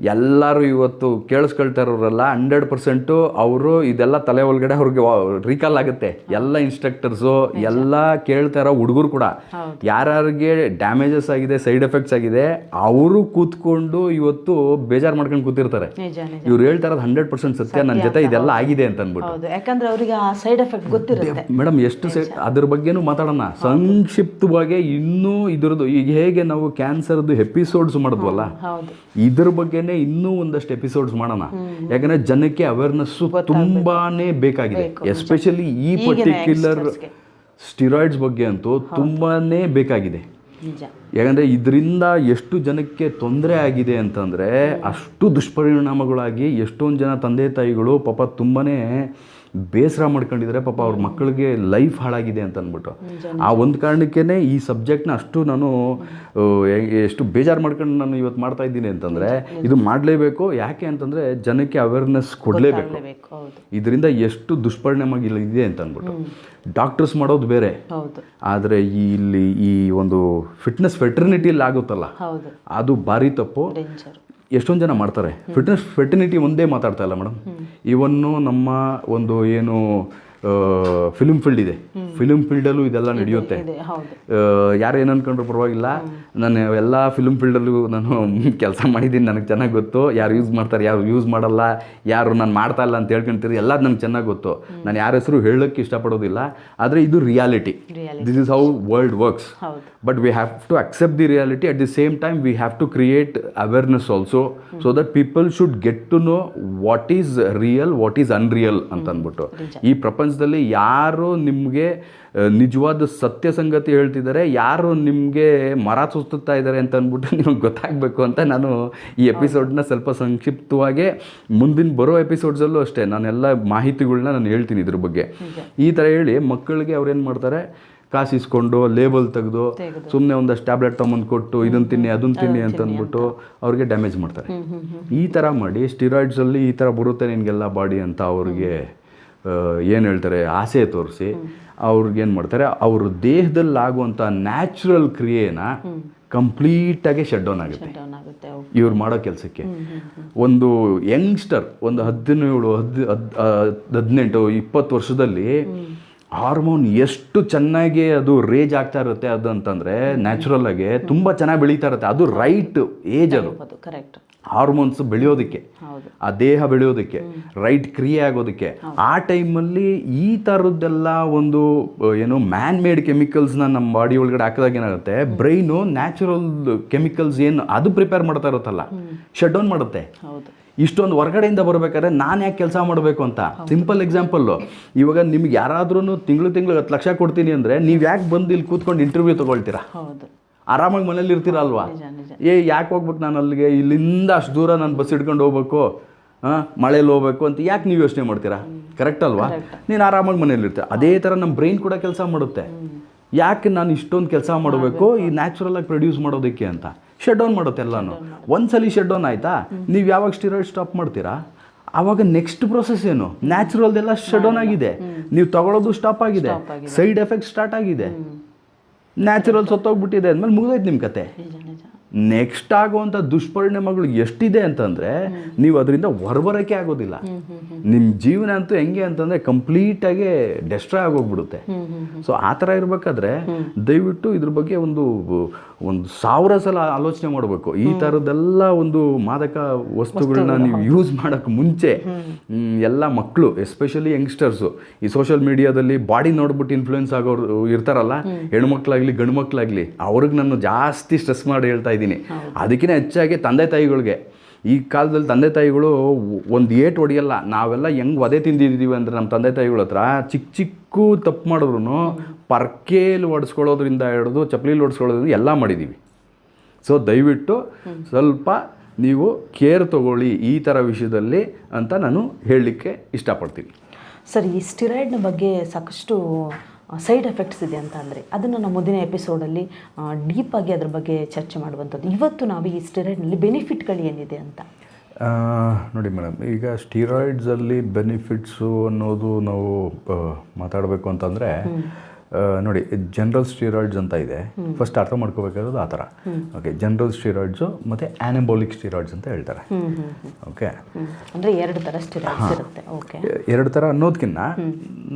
ಎಲ್ಲರೂ ಇವತ್ತು ಕೇಳಿಸ್ಕೊಳ್ತಾ ಇರೋರೆಲ್ಲ ಹಂಡ್ರೆಡ್ ಪರ್ಸೆಂಟು ಅವರು ಇದೆಲ್ಲ ತಲೆ ಒಳಗಡೆ ಅವ್ರಿಗೆ ರೀಕಾಲ್ ಆಗುತ್ತೆ. ಎಲ್ಲ ಇನ್ಸ್ಟ್ರಕ್ಟರ್ಸು ಎಲ್ಲ ಕೇಳ್ತಾ ಇರೋ ಹುಡುಗರು ಕೂಡ. ಯಾರ್ಯಾರಿಗೆ ಡ್ಯಾಮೇಜಸ್ ಆಗಿದೆ ಸೈಡ್ ಎಫೆಕ್ಟ್ಸ್ ಆಗಿದೆ ಅವರು ಕೂತ್ಕೊಂಡು ಇವತ್ತು ಬೇಜಾರು ಮಾಡ್ಕೊಂಡು ಕೂತಿರ್ತಾರೆ. ಇವ್ರು ಹೇಳ್ತಾ ಇರೋದು ಹಂಡ್ರೆಡ್ ಪರ್ಸೆಂಟ್ ಸತ್ಯ ನನ್ನ ಜೊತೆ ಇದೆಲ್ಲ ಆಗಿದೆ ಅಂತ ಅಂದ್ಬಿಟ್ಟು ಯಾಕಂದ್ರೆ ಅವರಿಗೆ ಆ ಸೈಡ್ ಎಫೆಕ್ಟ್ ಗೊತ್ತಿರುತ್ತೆ. ಮೇಡಮ್ ಎಷ್ಟು ಸೈಡ್ ಅದ್ರ ಬಗ್ಗೆನೂ ಮಾತಾಡೋಣ. ಸಂಕ್ಷಿಪ್ತವಾಗಿ ಇನ್ನೂ ಇದ್ರದ್ದು ಈಗ ಹೇಗೆ ನಾವು ಕ್ಯಾನ್ಸರ್ದು ಎಪಿಸೋಡ್ಸ್ ಮಾಡಿದ್ವಲ್ಲ ಇದ್ರ ಇದ್ರ ಬಗ್ಗೆನೇ ಇನ್ನೂ ಒಂದಷ್ಟು ಎಪಿಸೋಡ್ಸ್ ಮಾಡೋಣ. ಯಾಕಂದ್ರೆ ಜನಕ್ಕೆ ಅವೇರ್ನೆಸ್ ತುಂಬಾನೇ ಬೇಕಾಗಿದೆ. ಎಸ್ಪೆಷಲಿ ಈ ಪರ್ಟಿಕ್ಯುಲರ್ ಸ್ಟಿರಾಯ್ಡ್ಸ್ ಬಗ್ಗೆ ಅಂತೂ ತುಂಬಾನೇ ಬೇಕಾಗಿದೆ. ಯಾಕಂದರೆ ಇದರಿಂದ ಎಷ್ಟು ಜನಕ್ಕೆ ತೊಂದರೆ ಆಗಿದೆ ಅಂತಂದರೆ ಅಷ್ಟು ದುಷ್ಪರಿಣಾಮಗಳಾಗಿ ಎಷ್ಟೊಂದು ಜನ ತಂದೆ ತಾಯಿಗಳು ಪಾಪ ತುಂಬಾ ಬೇಸರ ಮಾಡ್ಕೊಂಡಿದ್ದಾರೆ. ಪಾಪ ಅವ್ರ ಮಕ್ಕಳಿಗೆ ಲೈಫ್ ಹಾಳಾಗಿದೆ ಅಂತ ಅಂದ್ಬಿಟ್ಟು. ಆ ಒಂದು ಕಾರಣಕ್ಕೇ ಈ ಸಬ್ಜೆಕ್ಟ್ನ ಅಷ್ಟು ನಾನು ಎಷ್ಟು ಬೇಜಾರು ಮಾಡ್ಕೊಂಡು ನಾನು ಇವತ್ತು ಮಾಡ್ತಾ ಇದ್ದೀನಿ ಅಂತಂದರೆ ಇದು ಮಾಡಲೇಬೇಕು. ಯಾಕೆ ಅಂತಂದರೆ ಜನಕ್ಕೆ ಅವೇರ್ನೆಸ್ ಕೊಡಲೇಬೇಕು. ಬೇಕು ಇದರಿಂದ ಎಷ್ಟು ದುಷ್ಪರಿಣಾಮ ಇಲ್ಲ ಇದೆ ಅಂತ ಅಂದ್ಬಿಟ್ಟು. ಡಾಕ್ಟರ್ಸ್ ಮಾಡೋದು ಬೇರೆ. ಆದರೆ ಈ ಇಲ್ಲಿ ಈ ಒಂದು ಫಿಟ್ನೆಸ್ ಫೆಟರ್ನಿಟಿಲಿ ಆಗುತ್ತಲ್ಲ ಅದು ಭಾರಿ ತಪ್ಪು. ಎಷ್ಟೊಂದು ಜನ ಮಾಡ್ತಾರೆ. ಫಿಟ್ನೆಸ್ ಫೆಟಿನಿಟಿ ಒಂದೇ ಮಾತಾಡ್ತಾ ಇಲ್ಲ ಮೇಡಮ್ ಇವನ್ನು ನಮ್ಮ ಒಂದು ಏನು ಫಿಲ್ಮ್ ಫೀಲ್ಡ್ ಇದೆ. ಫಿಲ್ಮ್ ಫೀಲ್ಡಲ್ಲೂ ಇದೆಲ್ಲ ನಡೆಯುತ್ತೆ. ಯಾರು ಏನು ಅನ್ಕೊಂಡ್ರು ಪರವಾಗಿಲ್ಲ. ನಾನು ಎಲ್ಲ ಫಿಲ್ಮ್ ಫೀಲ್ಡಲ್ಲೂ ನಾನು ಕೆಲಸ ಮಾಡಿದ್ದೀನಿ ನನಗೆ ಚೆನ್ನಾಗಿ ಗೊತ್ತು. ಯಾರು ಯೂಸ್ ಮಾಡ್ತಾರೆ ಯಾರು ಯೂಸ್ ಮಾಡಲ್ಲ ಯಾರು ನಾನು ಮಾಡ್ತಾ ಇಲ್ಲ ಅಂತ ಹೇಳ್ಕೊಂತೀರಿ ಎಲ್ಲ ನನಗೆ ಚೆನ್ನಾಗಿ ಗೊತ್ತು. ನಾನು ಯಾರ ಹೆಸರು ಹೇಳೋಕ್ಕೆ ಇಷ್ಟಪಡೋದಿಲ್ಲ. ಆದರೆ ಇದು reality. This is how world works but we have to accept the reality at the same time we have to create awareness also so that people should get to know what is real what is unreal ಅಂತ ಅಂದ್ಬಿಟ್ಟು ಈ ಪ್ರಪಂಚದಲ್ಲಿ ಯಾರು ನಿಮಗೆ ನಿಜವಾದ ಸತ್ಯ ಸಂಗತಿ ಹೇಳ್ತಿದ್ದಾರೆ ಯಾರು ನಿಮಗೆ ಮರ ಸುಸ್ತುತ್ತಾ ಇದ್ದಾರೆ ಅಂತ ಅಂದ್ಬಿಟ್ಟು ನಿಮಗೆ ಗೊತ್ತಾಗಬೇಕು ಅಂತ ನಾನು ಈ ಎಪಿಸೋಡ್ನ ಸ್ವಲ್ಪ ಸಂಕ್ಷಿಪ್ತವಾಗಿ ಮುಂದಿನ ಬರೋ ಎಪಿಸೋಡ್ಸಲ್ಲೂ ಅಷ್ಟೇ ನಾನೆಲ್ಲ ಮಾಹಿತಿಗಳನ್ನ ನಾನು ಹೇಳ್ತೀನಿ ಇದ್ರ ಬಗ್ಗೆ. ಈ ಥರ ಹೇಳಿ ಮಕ್ಕಳಿಗೆ ಅವ್ರೇನು ಮಾಡ್ತಾರೆ ಕಾಸು ಇಸ್ಕೊಂಡು ಲೇಬಲ್ ತೆಗೆದು ಸುಮ್ಮನೆ ಒಂದಷ್ಟು ಟ್ಯಾಬ್ಲೆಟ್ ತೊಗೊಂಬಂದು ಕೊಟ್ಟು ಇದನ್ನ ತಿನ್ನಿ ಅದನ್ನ ತಿನ್ನಿ ಅಂತ ಅಂದ್ಬಿಟ್ಟು ಅವ್ರಿಗೆ ಡ್ಯಾಮೇಜ್ ಮಾಡ್ತಾರೆ. ಈ ಥರ ಮಾಡಿ ಸ್ಟಿರಾಯ್ಡ್ಸಲ್ಲಿ ಈ ಥರ ಬರುತ್ತೆ ನಿನಗೆಲ್ಲ ಬಾಡಿ ಅಂತ ಅವ್ರಿಗೆ. ಏನು ಹೇಳ್ತಾರೆ ಆಸೆ ತೋರಿಸಿ ಅವ್ರಿಗೆ ಏನು ಮಾಡ್ತಾರೆ ಅವ್ರ ದೇಹದಲ್ಲಿ ಆಗುವಂಥ ನ್ಯಾಚುರಲ್ ಕ್ರಿಯೆನ ಕಂಪ್ಲೀಟಾಗಿ ಶಟ್ ಡೌನ್ ಆಗುತ್ತೆ. ಇವ್ರು ಮಾಡೋ ಕೆಲಸಕ್ಕೆ. ಒಂದು ಯಂಗ್ಸ್ಟರ್ ಒಂದು ಹದಿನೇಳು ಹದ್ ಹದ್ ಹದಿನೆಂಟು ಇಪ್ಪತ್ತು ವರ್ಷದಲ್ಲಿ ಹಾರ್ಮೋನ್ ಎಷ್ಟು ಚೆನ್ನಾಗಿ ಅದು ರೇಜ್ ಆಗ್ತಾ ಇರುತ್ತೆ ಅದು ಅಂತಂದರೆ ನ್ಯಾಚುರಲ್ ಆಗಿ ತುಂಬ ಚೆನ್ನಾಗಿ ಬೆಳೀತಾ ಇರುತ್ತೆ. ಅದು ರೈಟ್ ಏಜ್ ಅದು ಕರೆಕ್ಟ್. ಹಾರ್ಮೋನ್ಸ್ ಬೆಳೆಯೋದಕ್ಕೆ ಆ ದೇಹ ಬೆಳೆಯೋದಕ್ಕೆ ರೈಟ್ ಕ್ರಿಯೆ ಆಗೋದಕ್ಕೆ ಆ ಟೈಮಲ್ಲಿ ಈ ಥರದ್ದೆಲ್ಲ ಒಂದು ಏನು ಮ್ಯಾನ್ ಮೇಡ್ ಕೆಮಿಕಲ್ಸ್ನ ನಮ್ಮ ಬಾಡಿ ಒಳಗಡೆ ಹಾಕಿದಾಗ ಏನಾಗುತ್ತೆ? ಬ್ರೈನು ನ್ಯಾಚುರಲ್ ಕೆಮಿಕಲ್ಸ್ ಏನು ಅದು ಪ್ರಿಪೇರ್ ಮಾಡ್ತಾ ಇರುತ್ತಲ್ಲ? ಶಟ್ ಡೌನ್ ಮಾಡುತ್ತೆ. ಇಷ್ಟೊಂದು ಹೊರಗಡೆಯಿಂದ ಬರಬೇಕಾದ್ರೆ ನಾನು ಯಾಕೆ ಕೆಲಸ ಮಾಡಬೇಕು ಅಂತ? ಸಿಂಪಲ್ ಎಕ್ಸಾಂಪಲ್ಲು ಇವಾಗ ನಿಮ್ಗೆ ಯಾರಾದ್ರೂ ತಿಂಗಳು ತಿಂಗಳು ಹತ್ತು ಲಕ್ಷ ಕೊಡ್ತೀನಿ ಅಂದರೆ ನೀವು ಯಾಕೆ ಬಂದು ಇಲ್ಲಿ ಕೂತ್ಕೊಂಡು ಇಂಟರ್ವ್ಯೂ ತೊಗೊಳ್ತೀರಾ? ಆರಾಮಾಗಿ ಮನೇಲಿ ಇರ್ತೀರ ನಿಜ ಏ ಯಾಕೆ ಹೋಗ್ಬಿಟ್ಟು ನಾನು ಅಲ್ಲಿಗೆ? ಇಲ್ಲಿಂದ ಅಷ್ಟು ದೂರ ನಾನು ಬಸ್ ಹಿಡ್ಕೊಂಡು ಹೋಗ್ಬೇಕು ಹಾಂ ಮಳೇಲಿ ಹೋಗ್ಬೇಕು ಅಂತ ಯಾಕೆ ನೀವು ಯೋಚನೆ ಮಾಡ್ತೀರಾ? ಕರೆಕ್ಟ್ ಅಲ್ವಾ? ನೀನು ಆರಾಮಾಗಿ ಮನೇಲಿ ಇರ್ತೀಯ. ಅದೇ ಥರ ನಮ್ಮ ಬ್ರೈನ್ ಕೂಡ ಕೆಲಸ ಮಾಡುತ್ತೆ. ಯಾಕೆ ನಾನು ಇಷ್ಟೊಂದು ಕೆಲಸ ಮಾಡಬೇಕು? ಈ ನ್ಯಾಚುರಲ್ ಆಗಿ ಪ್ರೊಡ್ಯೂಸ್ ಮಾಡೋದಕ್ಕೆ ಅಂತ. ಶಟ್ ಡೌನ್ ಮಾಡುತ್ತೆ ಎಲ್ಲಾನು. ಒಂದ್ಸಲಿ ಶಟ್ ಡೌನ್ ಆಯಿತಾ? ನೀವು ಯಾವಾಗ ಸ್ಟಿರಾಯ್ಡ್ ಸ್ಟಾಪ್ ಮಾಡ್ತೀರಾ? ಆವಾಗ ನೆಕ್ಸ್ಟ್ ಪ್ರೊಸೆಸ್ ಏನು? ನ್ಯಾಚುರಲ್ದೆಲ್ಲ ಶಟ್ ಡೌನ್ ಆಗಿದೆ. ನೀವು ತಗೊಳ್ಳೋದು ಸ್ಟಾಪ್ ಆಗಿದೆ. ಸೈಡ್ ಎಫೆಕ್ಟ್ ಸ್ಟಾರ್ಟ್ ಆಗಿದೆ. ನ್ಯಾಚುರಲ್ ಸತ್ತೋಗ್ಬಿಟ್ಟಿದೆ ಅಂದಮೇಲೆ ಮುಗಿದೋಯ್ತು ನಿಮ್ಮ ಕತೆ. ನೆಕ್ಸ್ಟ್ ಆಗುವಂಥ ದುಷ್ಪರಿಣಾಮಗಳು ಎಷ್ಟಿದೆ ಅಂತಂದರೆ ನೀವು ಅದರಿಂದ ಹೊರಬರೋಕ್ಕೆ ಆಗೋದಿಲ್ಲ. ನಿಮ್ಮ ಜೀವನ ಅಂತೂ ಹೆಂಗೆ ಅಂತಂದರೆ ಕಂಪ್ಲೀಟಾಗಿ ಡೆಸ್ಟ್ರಾಯ್ ಆಗೋಗ್ಬಿಡುತ್ತೆ. ಸೊ ಆ ಥರ ಇರಬೇಕಾದ್ರೆ ದಯವಿಟ್ಟು ಇದ್ರ ಬಗ್ಗೆ ಒಂದು ಒಂದು ಸಾವಿರ ಸಲ ಆಲೋಚನೆ ಮಾಡಬೇಕು. ಈ ಥರದ್ದೆಲ್ಲ ಒಂದು ಮಾದಕ ವಸ್ತುಗಳನ್ನ ನೀವು ಯೂಸ್ ಮಾಡೋಕ್ಕೆ ಮುಂಚೆ ಎಲ್ಲ ಮಕ್ಕಳು ಎಸ್ಪೆಷಲಿ ಯಂಗ್ಸ್ಟರ್ಸು ಈ ಸೋಷಿಯಲ್ ಮೀಡಿಯಾದಲ್ಲಿ ಬಾಡಿ ನೋಡ್ಬಿಟ್ಟು ಇನ್ಫ್ಲೂಯೆನ್ಸ್ ಆಗೋರು ಇರ್ತಾರಲ್ಲ ಹೆಣ್ಮಕ್ಳಾಗಲಿ ಗಂಡು ಮಕ್ಕಳಾಗಲಿ ಅವ್ರಿಗೆ ನಾನು ಜಾಸ್ತಿ ಸ್ಟ್ರೆಸ್ ಮಾಡಿ ಹೇಳ್ತಾ ಇದ್ದೀನಿ. ಅದಕ್ಕಿಂತ ಹೆಚ್ಚಾಗಿ ತಂದೆ ತಾಯಿಗಳಿಗೆ. ಈ ಕಾಲದಲ್ಲಿ ತಂದೆ ತಾಯಿಗಳು ಒಂದು ಏಟ್ ಹೊಡಿಯಲ್ಲ ನಾವೆಲ್ಲ ಹೆಂಗೆ ಒದೆ ತಿಂದಿದ್ದೀವಿ ಅಂದರೆ ನಮ್ಮ ತಂದೆ ತಾಯಿಗಳ ಹತ್ರ ಚಿಕ್ಕ ಚಿಕ್ಕ ತಪ್ಪು ಮಾಡಿದ್ರು ಪರ್ಕೇಲಿ ಹೊಡೆಸ್ಕೊಳ್ಳೋದ್ರಿಂದ ಹಿಡಿದು ಚಪ್ಪಲಿಲಿ ಹೊಡೆಸ್ಕೊಳ್ಳೋದ್ರಿಂದ ಎಲ್ಲ ಮಾಡಿದ್ದೀವಿ ಸೊ ದಯವಿಟ್ಟು ಸ್ವಲ್ಪ ನೀವು ಕೇರ್ ತಗೊಳ್ಳಿ ಈ ಥರ ವಿಷಯದಲ್ಲಿ ಅಂತ ನಾನು ಹೇಳಲಿಕ್ಕೆ ಇಷ್ಟಪಡ್ತೀನಿ. ಸರ್ ಈ ಸ್ಟಿರಾಯ್ಡ್ನ ಬಗ್ಗೆ ಸಾಕಷ್ಟು ಸೈಡ್ ಎಫೆಕ್ಟ್ಸ್ ಇದೆ ಅಂತ ಅಂದರೆ ಅದನ್ನು ನಾವು ಮುಂದಿನ ಎಪಿಸೋಡಲ್ಲಿ ಡೀಪಾಗಿ ಅದ್ರ ಬಗ್ಗೆ ಚರ್ಚೆ ಮಾಡುವಂಥದ್ದು. ಇವತ್ತು ನಾವು ಈ ಸ್ಟೆರಾಯ್ಡ್ನಲ್ಲಿ ಬೆನಿಫಿಟ್ಗಳು ಏನಿದೆ ಅಂತ? ನೋಡಿ ಮೇಡಮ್ ಈಗ ಸ್ಟೀರಾಯ್ಡ್ಸಲ್ಲಿ ಬೆನಿಫಿಟ್ಸು ಅನ್ನೋದು ನಾವು ಮಾತಾಡಬೇಕು ಅಂತಂದರೆ ನೋಡಿ ಜನರಲ್ ಸ್ಟೀರಾಯ್ಡ್ಸ್ ಅಂತ ಇದೆ. ಫಸ್ಟ್ ಅರ್ಥ ಮಾಡ್ಕೋಬೇಕಾಗಿರೋದು ಆ ಥರ. ಓಕೆ ಜನರಲ್ ಸ್ಟೀರಾಯ್ಡ್ಸು ಮತ್ತು ಆ್ಯನಬೋಲಿಕ್ ಸ್ಟೀರಾಯ್ಡ್ಸ್ ಅಂತ ಹೇಳ್ತಾರೆ. ಓಕೆ ಅಂದರೆ ಎರಡು ಥರ ಸ್ಟೀರಾಯ್ಡ್ಸ್ ಇರುತ್ತೆ. ಓಕೆ ಎರಡು ಥರ ಅನ್ನೋದಕ್ಕಿಂತ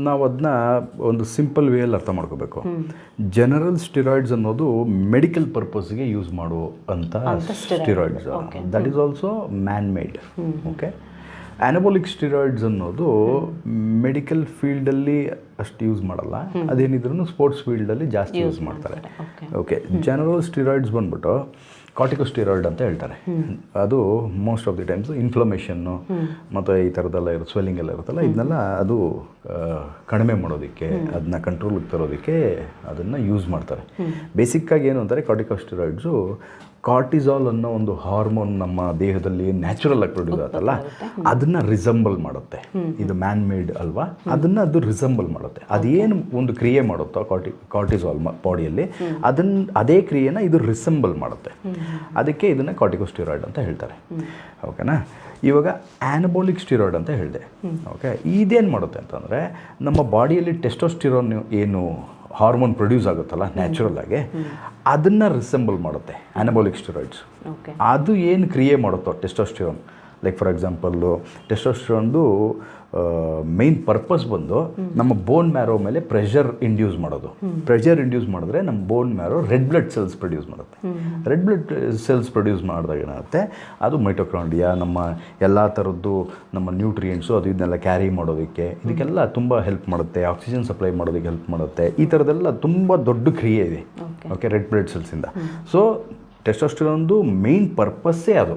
ನಾವು ಅದನ್ನ ಒಂದು ಸಿಂಪಲ್ ವೇಯಲ್ಲಿ ಅರ್ಥ ಮಾಡ್ಕೋಬೇಕು. ಜನರಲ್ ಸ್ಟೀರಾಯ್ಡ್ಸ್ ಅನ್ನೋದು ಮೆಡಿಕಲ್ ಪರ್ಪಸ್ಗೆ ಯೂಸ್ ಮಾಡುವಂಥ ಅಂತ steroids that is also man made okay anabolic steroids ಅನ್ನೋದು ಮೆಡಿಕಲ್ ಫೀಲ್ಡಲ್ಲಿ ಅಷ್ಟು ಯೂಸ್ ಮಾಡಲ್ಲ. ಅದೇನಿದ್ರು ಸ್ಪೋರ್ಟ್ಸ್ ಫೀಲ್ಡಲ್ಲಿ ಜಾಸ್ತಿ ಯೂಸ್ ಮಾಡ್ತಾರೆ. ಓಕೆ ಜನರಲ್ ಸ್ಟಿರಾಯ್ಡ್ಸ್ ಬಂದ್ಬಿಟ್ಟು ಕಾರ್ಟಿಕೋಸ್ಟಿರಾಯ್ಡ್ ಅಂತ ಹೇಳ್ತಾರೆ. ಅದು most of the times inflammation ಮತ್ತು ಈ ಥರದ್ದೆಲ್ಲ ಇರೋ ಸ್ವೆಲ್ಲಿಂಗ್ ಎಲ್ಲ ಇರುತ್ತಲ್ಲ ಇದನ್ನೆಲ್ಲ ಅದು ಕಡಿಮೆ ಮಾಡೋದಕ್ಕೆ ಅದನ್ನ ಕಂಟ್ರೋಲಿಗೆ ತರೋದಕ್ಕೆ ಅದನ್ನು ಯೂಸ್ ಮಾಡ್ತಾರೆ. ಬೇಸಿಕ್ಕಾಗಿ ಏನು ಅಂತಾರೆ ಕಾರ್ಟಿಕೋಸ್ಟಿರಾಯ್ಡ್ಸು ಕಾರ್ಟಿಸಾಲ್ ಅನ್ನೋ ಒಂದು ಹಾರ್ಮೋನ್ ನಮ್ಮ ದೇಹದಲ್ಲಿ ನ್ಯಾಚುರಲ್ ಆಗಿ ಪ್ರೊಡ್ಯೂಸ್ ಆಗುತ್ತಲ್ಲ ಅದನ್ನ ರಿಸಂಬಲ್ ಮಾಡುತ್ತೆ. ಇದು ಮ್ಯಾನ್ ಮೇಡ್ ಅಲ್ವಾ? ಅದನ್ನ ಅದು ರಿಸಂಬಲ್ ಮಾಡುತ್ತೆ. ಅದೇನು ಒಂದು ಕ್ರಿಯೆ ಮಾಡುತ್ತೋ ಕಾರ್ಟಿ ಕಾರ್ಟಿಸಾಲ್ ಬಾಡಿಯಲ್ಲಿ ಅದನ್ನ ಅದೇ ಕ್ರಿಯೆನ ಇದು ರಿಸಂಬಲ್ ಮಾಡುತ್ತೆ. ಅದಕ್ಕೆ ಇದನ್ನ ಕಾರ್ಟಿಕೋಸ್ಟಿರಾಯ್ಡ್ ಅಂತ ಹೇಳ್ತಾರೆ. ಓಕೆನಾ? ಇವಾಗ ಆ್ಯನಬೋಲಿಕ್ ಸ್ಟಿರಾಯ್ಡ್ ಅಂತ ಹೇಳಿದೆ. ಓಕೆ? ಇದೇನು ಮಾಡುತ್ತೆ ಅಂತಂದರೆ ನಮ್ಮ ಬಾಡಿಯಲ್ಲಿ ಟೆಸ್ಟೋಸ್ಟಿರೋನ್ ಏನು ಹಾರ್ಮೋನ್ ಪ್ರೊಡ್ಯೂಸ್ ಆಗುತ್ತಲ್ಲ ನ್ಯಾಚುರಲ್ ಆಗಿ ಅದನ್ನು ರಿಸೆಂಬಲ್ ಮಾಡುತ್ತೆ ಆ್ಯನಬಾಲಿಕ್ ಸ್ಟೆರಾಯ್ಡ್ಸ್ ಅದು ಏನು ಕ್ರಿಯೇ ಮಾಡುತ್ತೋ ಟೆಸ್ಟೋಸ್ಟಿರೋನ್ ಲೈಕ್ ಫಾರ್ ಎಕ್ಸಾಂಪಲ್ಲು ಟೆಸ್ಟೋಸ್ಟಿರೋನ್ದು ಮೇನ್ ಪರ್ಪಸ್ ಬಂದು ನಮ್ಮ ಬೋನ್ ಮ್ಯಾರೋ ಮೇಲೆ ಪ್ರೆಷರ್ ಇಂಡ್ಯೂಸ್ ಮಾಡೋದು. ಪ್ರೆಷರ್ ಇಂಡ್ಯೂಸ್ ಮಾಡಿದ್ರೆ ನಮ್ಮ bone marrow red blood cells produce ಮಾಡುತ್ತೆ. ರೆಡ್ ಬ್ಲಡ್ ಸೆಲ್ಸ್ ಪ್ರೊಡ್ಯೂಸ್ ಮಾಡಿದಾಗ ಏನಾಗುತ್ತೆ? ಅದು ಮೈಟೋಕ್ರಾಂಡಿಯಾ ನಮ್ಮ ಎಲ್ಲ ಥರದ್ದು ನಮ್ಮ ನ್ಯೂಟ್ರಿಯೆಂಟ್ಸು ಅದು ಇದನ್ನೆಲ್ಲ ಕ್ಯಾರಿ ಮಾಡೋದಕ್ಕೆ ಇದಕ್ಕೆಲ್ಲ ತುಂಬ ಹೆಲ್ಪ್ ಮಾಡುತ್ತೆ. ಆಕ್ಸಿಜನ್ ಸಪ್ಲೈ ಮಾಡೋದಕ್ಕೆ ಹೆಲ್ಪ್ ಮಾಡುತ್ತೆ. ಈ ಥರದ್ದೆಲ್ಲ ತುಂಬ ದೊಡ್ಡ ಕ್ರಿಯೆ ಇದೆ. ಓಕೆ ರೆಡ್ ಬ್ಲಡ್ ಸೆಲ್ಸಿಂದ ಸೊ ಟೆಸ್ಟೋಸ್ಟಿರೋನ್ದು ಮೇನ್ ಪರ್ಪಸ್ಸೇ ಅದು.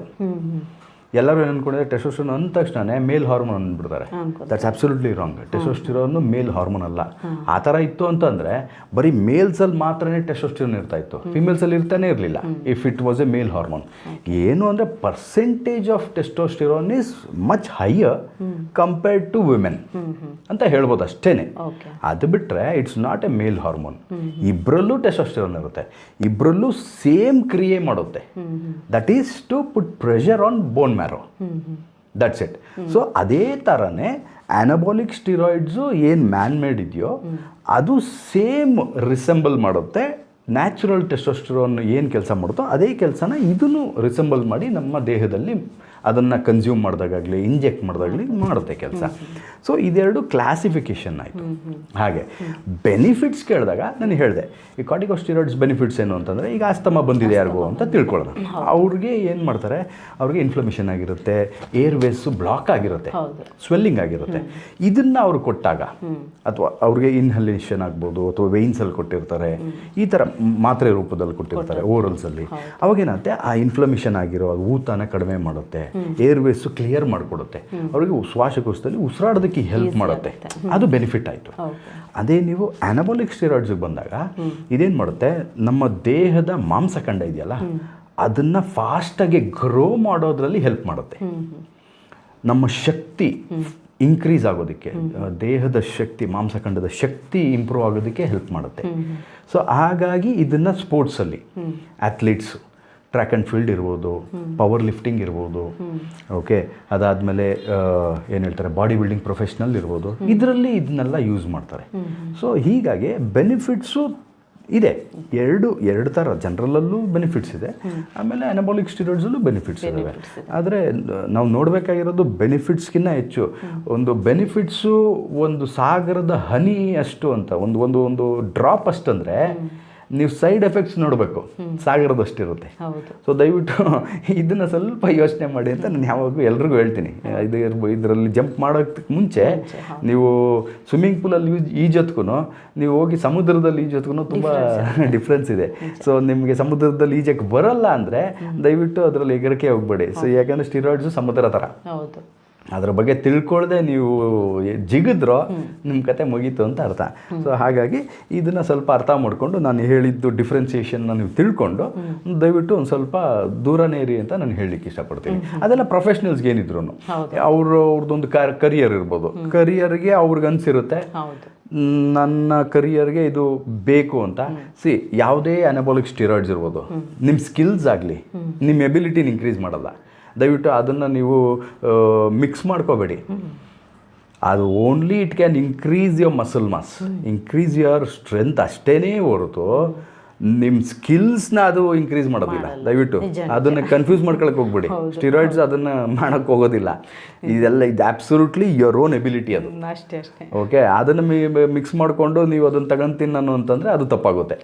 ಎಲ್ಲರೂ ಏನು ಅಂದ್ಕೊಂಡಿದ್ರೆ ಟೆಸ್ಟೋಸ್ಟಿರೋನ್ ಅಂದ ತಕ್ಷಣನೇ male hormone ಅಂದ್ಬಿಡ್ತಾರೆ. That's absolutely wrong testosterone male hormone ಅಲ್ಲ. ಆ ಥರ ಇತ್ತು ಅಂತಂದರೆ ಬರೀ ಮೇಲ್ಸಲ್ಲಿ ಮಾತ್ರನೇ ಟೆಸ್ಟೋಸ್ಟಿರೋನ್ ಇರ್ತಾ ಇತ್ತು. ಫಿಮೇಲ್ಸಲ್ಲಿ ಇರ್ತಾನೆ ಇರಲಿಲ್ಲ. If it was a male hormone ಏನು ಅಂದರೆ percentage of testosterone is much higher compared to women ಅಂತ ಹೇಳ್ಬೋದು ಅಷ್ಟೇ ಅದು ಬಿಟ್ಟರೆ it's not a male hormone ಇಬ್ಬರಲ್ಲೂ testosterone ಇರುತ್ತೆ. ಇಬ್ಬರಲ್ಲೂ ಸೇಮ್ ಕ್ರಿಯೆ ಮಾಡುತ್ತೆ. That is to put pressure on bone marrow that's it so ಅದೇ ಥರನೇ ಆ್ಯನಬಾಲಿಕ್ ಸ್ಟಿರಾಯ್ಡ್ಸು ಏನು ಮ್ಯಾನ್ ಮೇಡ್ ಇದೆಯೋ, ಅದು ಸೇಮ್ ರಿಸೆಂಬಲ್ ಮಾಡುತ್ತೆ. ನ್ಯಾಚುರಲ್ ಟೆಸ್ಟೋಸ್ಟಿರೋನ್ ಏನು ಕೆಲಸ ಮಾಡುತ್ತೋ, ಅದೇ ಕೆಲಸನ ಇದನ್ನು ರಿಸೆಂಬಲ್ ಮಾಡಿ ನಮ್ಮ ದೇಹದಲ್ಲಿ ಅದನ್ನು ಕನ್ಸ್ಯೂಮ್ ಮಾಡಿದಾಗಲಿ ಇಂಜೆಕ್ಟ್ ಮಾಡಿದಾಗಲಿ ಮಾಡುತ್ತೆ ಕೆಲಸ. ಸೊ ಇದೆರಡು ಕ್ಲಾಸಿಫಿಕೇಶನ್ ಆಯಿತು. ಹಾಗೆ. ಬೆನಿಫಿಟ್ಸ್ ಕೇಳಿದಾಗ ನಾನು ಹೇಳಿದೆ ಈ ಕಾರ್ಟಿಕೋಸ್ಟಿರಾಯ್ಡ್ಸ್ ಬೆನಿಫಿಟ್ಸ್ ಏನು ಅಂತಂದರೆ ಈಗ ಆಸ್ತಮ ಬಂದಿದೆ ಯಾರಿಗೂ ಅಂತ ತಿಳ್ಕೊಳ್ಳೋಣ. ಅವ್ರಿಗೆ ಏನು ಮಾಡ್ತಾರೆ ಅವ್ರಿಗೆ ಇನ್ಫ್ಲಮೇಷನ್ ಆಗಿರುತ್ತೆ ಏರ್ ವೇಸು ಬ್ಲಾಕ್ ಆಗಿರುತ್ತೆ ಸ್ವೆಲ್ಲಿಂಗ್ ಆಗಿರುತ್ತೆ. ಇದನ್ನು ಅವ್ರು ಕೊಟ್ಟಾಗ ಅಥವಾ ಅವ್ರಿಗೆ ಇನ್ಹಲೇಷನ್ ಆಗ್ಬೋದು ಅಥವಾ ವೆಯ್ನ್ಸಲ್ಲಿ ಕೊಟ್ಟಿರ್ತಾರೆ ಈ ಥರ ಮಾತ್ರೆ ರೂಪದಲ್ಲಿ ಕೊಟ್ಟಿರ್ತಾರೆ ಓರಲ್ಸಲ್ಲಿ ಅವಾಗೇನಾಗುತ್ತೆ ಆ ಇನ್ಫ್ಲಮೇಷನ್ ಆಗಿರೋ ಊತನ ಕಡಿಮೆ ಮಾಡುತ್ತೆ. ಏರ್ ವೇಸು ಕ್ಲಿಯರ್ ಮಾಡಿಕೊಡುತ್ತೆ. ಅವರಿಗೆ ಶ್ವಾಸಕೋಶದಲ್ಲಿ ಉಸಿರಾಡೋದಕ್ಕೆ ಹೆಲ್ಪ್ ಮಾಡುತ್ತೆ. ಅದು ಬೆನಿಫಿಟ್ ಆಯಿತು. ಅದೇ ನೀವು ಆನಬಾಲಿಕ್ ಸ್ಟಿರಾಯ್ಡ್ಸ್ಗೆ ಬಂದಾಗ ಇದೇನು ಮಾಡುತ್ತೆ? ನಮ್ಮ ದೇಹದ ಮಾಂಸಖಂಡ ಇದೆಯಲ್ಲ ಅದನ್ನು ಫಾಸ್ಟಾಗಿ ಗ್ರೋ ಮಾಡೋದ್ರಲ್ಲಿ ಹೆಲ್ಪ್ ಮಾಡುತ್ತೆ. ನಮ್ಮ ಶಕ್ತಿ ಇನ್ಕ್ರೀಸ್ ಆಗೋದಕ್ಕೆ ದೇಹದ ಶಕ್ತಿ ಮಾಂಸಖಂಡದ ಶಕ್ತಿ ಇಂಪ್ರೂವ್ ಆಗೋದಕ್ಕೆ ಹೆಲ್ಪ್ ಮಾಡುತ್ತೆ. ಸೊ ಹಾಗಾಗಿ ಇದನ್ನು ಸ್ಪೋರ್ಟ್ಸಲ್ಲಿ ಅಥ್ಲೀಟ್ಸು ಟ್ರ್ಯಾಕ್ ಆ್ಯಂಡ್ ಫೀಲ್ಡ್ ಇರ್ಬೋದು ಪವರ್ ಲಿಫ್ಟಿಂಗ್ ಇರ್ಬೋದು ಓಕೆ ಅದಾದಮೇಲೆ ಏನು ಹೇಳ್ತಾರೆ ಬಾಡಿ ಬಿಲ್ಡಿಂಗ್ ಪ್ರೊಫೆಷ್ನಲ್ ಇರ್ಬೋದು. ಇದರಲ್ಲಿ ಇದನ್ನೆಲ್ಲ ಯೂಸ್ ಮಾಡ್ತಾರೆ. ಸೊ ಹೀಗಾಗಿ ಬೆನಿಫಿಟ್ಸು ಇದೆ. ಎರಡು ಎರಡು ಥರ ಜನರಲಲ್ಲೂ ಬೆನಿಫಿಟ್ಸ್ ಇದೆ. ಆಮೇಲೆ ಅನಬಾಲಿಕ್ ಸ್ಟಿರಾಯ್ಡ್ಸಲ್ಲೂ ಬೆನಿಫಿಟ್ಸ್ ಇದ್ದಾವೆ ಆದರೆ ನಾವು ನೋಡಬೇಕಾಗಿರೋದು ಬೆನಿಫಿಟ್ಸ್ಗಿನ್ನ ಹೆಚ್ಚು. ಒಂದು ಬೆನಿಫಿಟ್ಸು ಒಂದು ಸಾಗರದ ಹನಿ ಅಷ್ಟು ಅಂತ ಒಂದು ಒಂದು ಒಂದು ಡ್ರಾಪ್ ಅಷ್ಟಂದರೆ ನೀವು ಸೈಡ್ ಎಫೆಕ್ಟ್ಸ್ ನೋಡಬೇಕು. ಸಾಗರದಷ್ಟಿರುತ್ತೆ ಸೊ ದಯವಿಟ್ಟು ಇದನ್ನು ಸ್ವಲ್ಪ ಯೋಚನೆ ಮಾಡಿ ಅಂತ ನಾನು ಯಾವಾಗಲೂ ಎಲ್ರಿಗೂ ಹೇಳ್ತೀನಿ. ಇದು ಇದರಲ್ಲಿ ಜಂಪ್ ಮಾಡೋಕ್ಕೆ ಮುಂಚೆ ನೀವು ಸ್ವಿಮ್ಮಿಂಗ್ ಪೂಲಲ್ಲಿ ಈಜೊತ್ಗೂ ನೀವು ಹೋಗಿ ಸಮುದ್ರದಲ್ಲಿ ಈಜೊತ್ಗೂ ತುಂಬ ಡಿಫ್ರೆನ್ಸ್ ಇದೆ. ಸೊ ನಿಮಗೆ ಸಮುದ್ರದಲ್ಲಿ ಈಜಕ್ಕೆ ಬರಲ್ಲ ಅಂದರೆ ದಯವಿಟ್ಟು ಅದರಲ್ಲಿ ಎಗರಿಕೆ ಹೋಗ್ಬೇಡಿ. ಸೊ ಯಾಕಂದರೆ ಸ್ಟಿರಾಯ್ಡ್ಸು ಸಮುದ್ರ ಥರ. ಹೌದು. ಅದ್ರ ಬಗ್ಗೆ ತಿಳ್ಕೊಳ್ದೆ ನೀವು ಜಿಗಿದ್ರೋ ನಿಮ್ಮ ಕತೆ ಮುಗೀತು ಅಂತ ಅರ್ಥ. ಸೊ ಹಾಗಾಗಿ ಇದನ್ನು ಸ್ವಲ್ಪ ಅರ್ಥ ಮಾಡಿಕೊಂಡು ನಾನು ಹೇಳಿದ್ದು ಡಿಫ್ರೆನ್ಸಿಯೇಷನ್ ನೀವು ತಿಳ್ಕೊಂಡು ದಯವಿಟ್ಟು ಒಂದು ಸ್ವಲ್ಪ ದೂರನೇ ಇರಿ ಅಂತ ನಾನು ಹೇಳಲಿಕ್ಕೆ ಇಷ್ಟಪಡ್ತೀನಿ. ಅದೆಲ್ಲ ಪ್ರೊಫೆಷ್ನಲ್ಸ್ಗೆ ಏನಿದ್ರು ಅವರು ಅವ್ರದ್ದೊಂದು ಕರಿಯರ್ ಇರ್ಬೋದು. ಕರಿಯರ್ಗೆ ಅವ್ರಿಗೆ ಅನ್ಸಿರುತ್ತೆ. ನನ್ನ ಕರಿಯರ್ಗೆ ಇದು ಬೇಕು ಅಂತ. ಸಿ ಯಾವುದೇ ಅನಬಾಲಿಕ್ ಸ್ಟಿರಾಯ್ಡ್ಸ್ ಇರ್ಬೋದು. ನಿಮ್ಮ ಸ್ಕಿಲ್ಸ್ ಆಗಲಿ ನಿಮ್ಮ ಎಬಿಲಿಟಿನ ಇನ್ಕ್ರೀಸ್ ಮಾಡಲ್ಲ. ದಯವಿಟ್ಟು ಅದನ್ನು ನೀವು ಮಿಕ್ಸ್ ಮಾಡ್ಕೋಬೇಡಿ. ಅದು only it can increase your muscle mass increase your strength ಅಷ್ಟೇ ಹೊರತು ನಿಮ್ಮ ಸ್ಕಿಲ್ಸ್ನ ಅದು ಇನ್ಕ್ರೀಸ್ ಮಾಡೋದಿಲ್ಲ. ದಯವಿಟ್ಟು ಅದನ್ನು ಕನ್ಫ್ಯೂಸ್ ಮಾಡ್ಕೊಳಕ್ಕೆ ಹೋಗ್ಬೇಡಿ. ಸ್ಟಿರಾಯ್ಡ್ಸ್ ಅದನ್ನು ಮಾಡೋಕ್ಕೆ ಹೋಗೋದಿಲ್ಲ. ಇದೆಲ್ಲ ಇದು ಆಬ್ಸಲ್ಯೂಟ್ಲಿ ಯುವರ್ ಓನ್ ಎಬಿಲಿಟಿ ಅದು. ಅಷ್ಟೇ ಅಷ್ಟೇ. ಓಕೆ ಅದನ್ನು ಮಿಕ್ಸ್ ಮಾಡಿಕೊಂಡು ನೀವು ಅದನ್ನು ತಗೊಂತೀನಿ ನಾನು ಅಂತಂದರೆ ಅದು ತಪ್ಪಾಗುತ್ತೆ.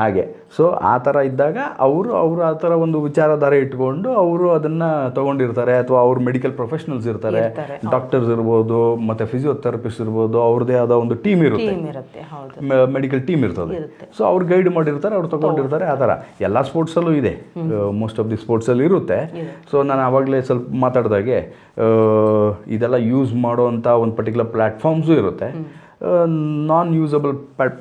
ಹಾಗೆ. ಸೊ ಆ ಥರ ಇದ್ದಾಗ ಅವರು ಅವರು ಆ ಥರ ಒಂದು ವಿಚಾರಧಾರೆ ಇಟ್ಕೊಂಡು ಅವರು ಅದನ್ನು ತಗೊಂಡಿರ್ತಾರೆ ಅಥವಾ ಅವ್ರು ಮೆಡಿಕಲ್ ಪ್ರೊಫೆಷನಲ್ಸ್ ಇರ್ತಾರೆ. ಡಾಕ್ಟರ್ಸ್ ಇರ್ಬೋದು ಮತ್ತು ಫಿಸಿಯೋಥೆರಪಿಸ್ಟ್ ಇರ್ಬೋದು ಅವ್ರದ್ದೇ ಆದ ಒಂದು ಟೀಮ್ ಇರುತ್ತೆ. ಮೆಡಿಕಲ್ ಟೀಮ್ ಇರ್ತದೆ. ಸೊ ಅವ್ರು ಗೈಡ್ ಮಾಡಿರ್ತಾರೆ ಅವ್ರು ತಗೊಂಡಿರ್ತಾರೆ ಆ ಥರ. ಎಲ್ಲ ಸ್ಪೋರ್ಟ್ಸಲ್ಲೂ ಇದೆ. ಮೋಸ್ಟ್ ಆಫ್ ದಿ ಸ್ಪೋರ್ಟ್ಸಲ್ಲಿ ಇರುತ್ತೆ. ಸೊ ನಾನು ಆವಾಗಲೇ ಸ್ವಲ್ಪ ಮಾತಾಡಿದಾಗೆ ಇದೆಲ್ಲ ಯೂಸ್ ಮಾಡೋವಂಥ ಒಂದು ಪರ್ಟಿಕ್ಯುಲರ್ ಪ್ಲ್ಯಾಟ್ಫಾರ್ಮ್ಸು ಇರುತ್ತೆ. ನಾನ್ ಯೂಸಬಲ್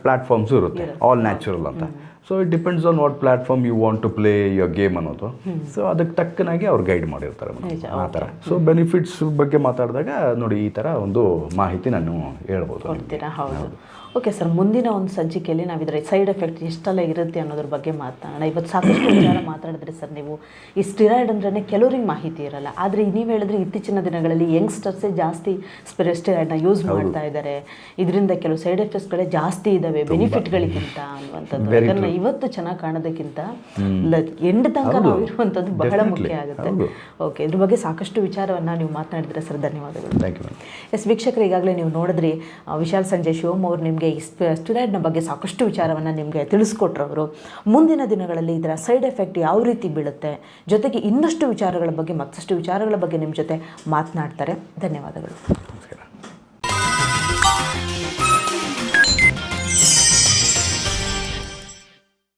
ಪ್ಲ್ಯಾಟ್ಫಾರ್ಮ್ಸು ಇರುತ್ತೆ. ಆಲ್ ನ್ಯಾಚುರಲ್ ಅಂತ. So it depends on what platform you want to play your game ಅನ್ನೋದು. ಸೊ ಅದಕ್ಕೆ ತಕ್ಕನಾಗಿ ಅವ್ರು ಗೈಡ್ ಮಾಡಿರ್ತಾರೆ. ಆ ಥರ. ಸೊ ಬೆನಿಫಿಟ್ಸ್ ಬಗ್ಗೆ ಮಾತಾಡಿದಾಗ ನೋಡಿ ಈ ಥರ ಒಂದು ಮಾಹಿತಿ ನಾನು ಹೇಳ್ಬೋದು ಹೌದು. ಓಕೆ ಸರ್ ಮುಂದಿನ ಒಂದು ಸಂಚಿಕೆಯಲ್ಲಿ ನಾವು ಇದರ ಸೈಡ್ ಎಫೆಕ್ಟ್ ಎಷ್ಟೆಲ್ಲ ಇರುತ್ತೆ ಅನ್ನೋದ್ರ ಬಗ್ಗೆ ಮಾತಾಡೋಣ ಇವತ್ತು ಸಾಕಷ್ಟು ವಿಚಾರ ಮಾತಾಡಿದ್ರೆ ಸರ್ ನೀವು. ಈ ಸ್ಟಿರಾಯ್ಡ್ ಅಂದ್ರೆ ಕೆಲವ್ರಿಗೆ ಮಾಹಿತಿ ಇರಲ್ಲ. ಆದರೆ ನೀವು ಹೇಳಿದ್ರೆ ಇತ್ತೀಚಿನ ದಿನಗಳಲ್ಲಿ ಯಂಗ್ಸ್ಟರ್ಸೇ ಜಾಸ್ತಿ ಸ್ಟಿರಾಯ್ಡ್ನ ಯೂಸ್ ಮಾಡ್ತಾ ಇದ್ದಾರೆ ಇದರಿಂದ ಕೆಲವು ಸೈಡ್ ಎಫೆಕ್ಟ್ಸ್ಗಳೇ ಜಾಸ್ತಿ ಇದ್ದಾವೆ ಬೆನಿಫಿಟ್ಗಳಿಗಿಂತ ಅನ್ನುವಂಥದ್ದು. ಅದನ್ನು ಇವತ್ತು ಚೆನ್ನಾಗಿ ಕಾಣೋದಕ್ಕಿಂತ ಎಂಡ್ ತನಕ ನಾವು ಇರುವಂಥದ್ದು ಬಹಳ ಮುಖ್ಯ ಆಗುತ್ತೆ. ಓಕೆ ಇದ್ರ ಬಗ್ಗೆ ಸಾಕಷ್ಟು ವಿಚಾರವನ್ನು ನೀವು ಮಾತನಾಡಿದ್ರೆ ಸರ್ ಧನ್ಯವಾದಗಳು. ಎಸ್ ವೀಕ್ಷಕರು ಈಗಾಗಲೇ ನೀವು ನೋಡಿದ್ರಿ ವಿಶಾಲ್ ಸಂಜಯ್ ಶಿವಮ್ ಅವರು ನಿಮಗೆ ಸ್ಟಿರಾಯ್ಡ್ನ ಬಗ್ಗೆ ಸಾಕಷ್ಟು ವಿಚಾರವನ್ನು ನಿಮಗೆ ತಿಳಿಸ್ಕೊಟ್ರವರು. ಮುಂದಿನ ದಿನಗಳಲ್ಲಿ ಇದರ ಸೈಡ್ ಎಫೆಕ್ಟ್ ಯಾವ ರೀತಿ ಬೀಳುತ್ತೆ? ಜೊತೆಗೆ ಇನ್ನಷ್ಟು ವಿಚಾರಗಳ ಬಗ್ಗೆ ಮತ್ತಷ್ಟು ವಿಚಾರಗಳ ಬಗ್ಗೆ ನಿಮ್ಮ ಜೊತೆ ಮಾತನಾಡ್ತಾರೆ. ಧನ್ಯವಾದಗಳು.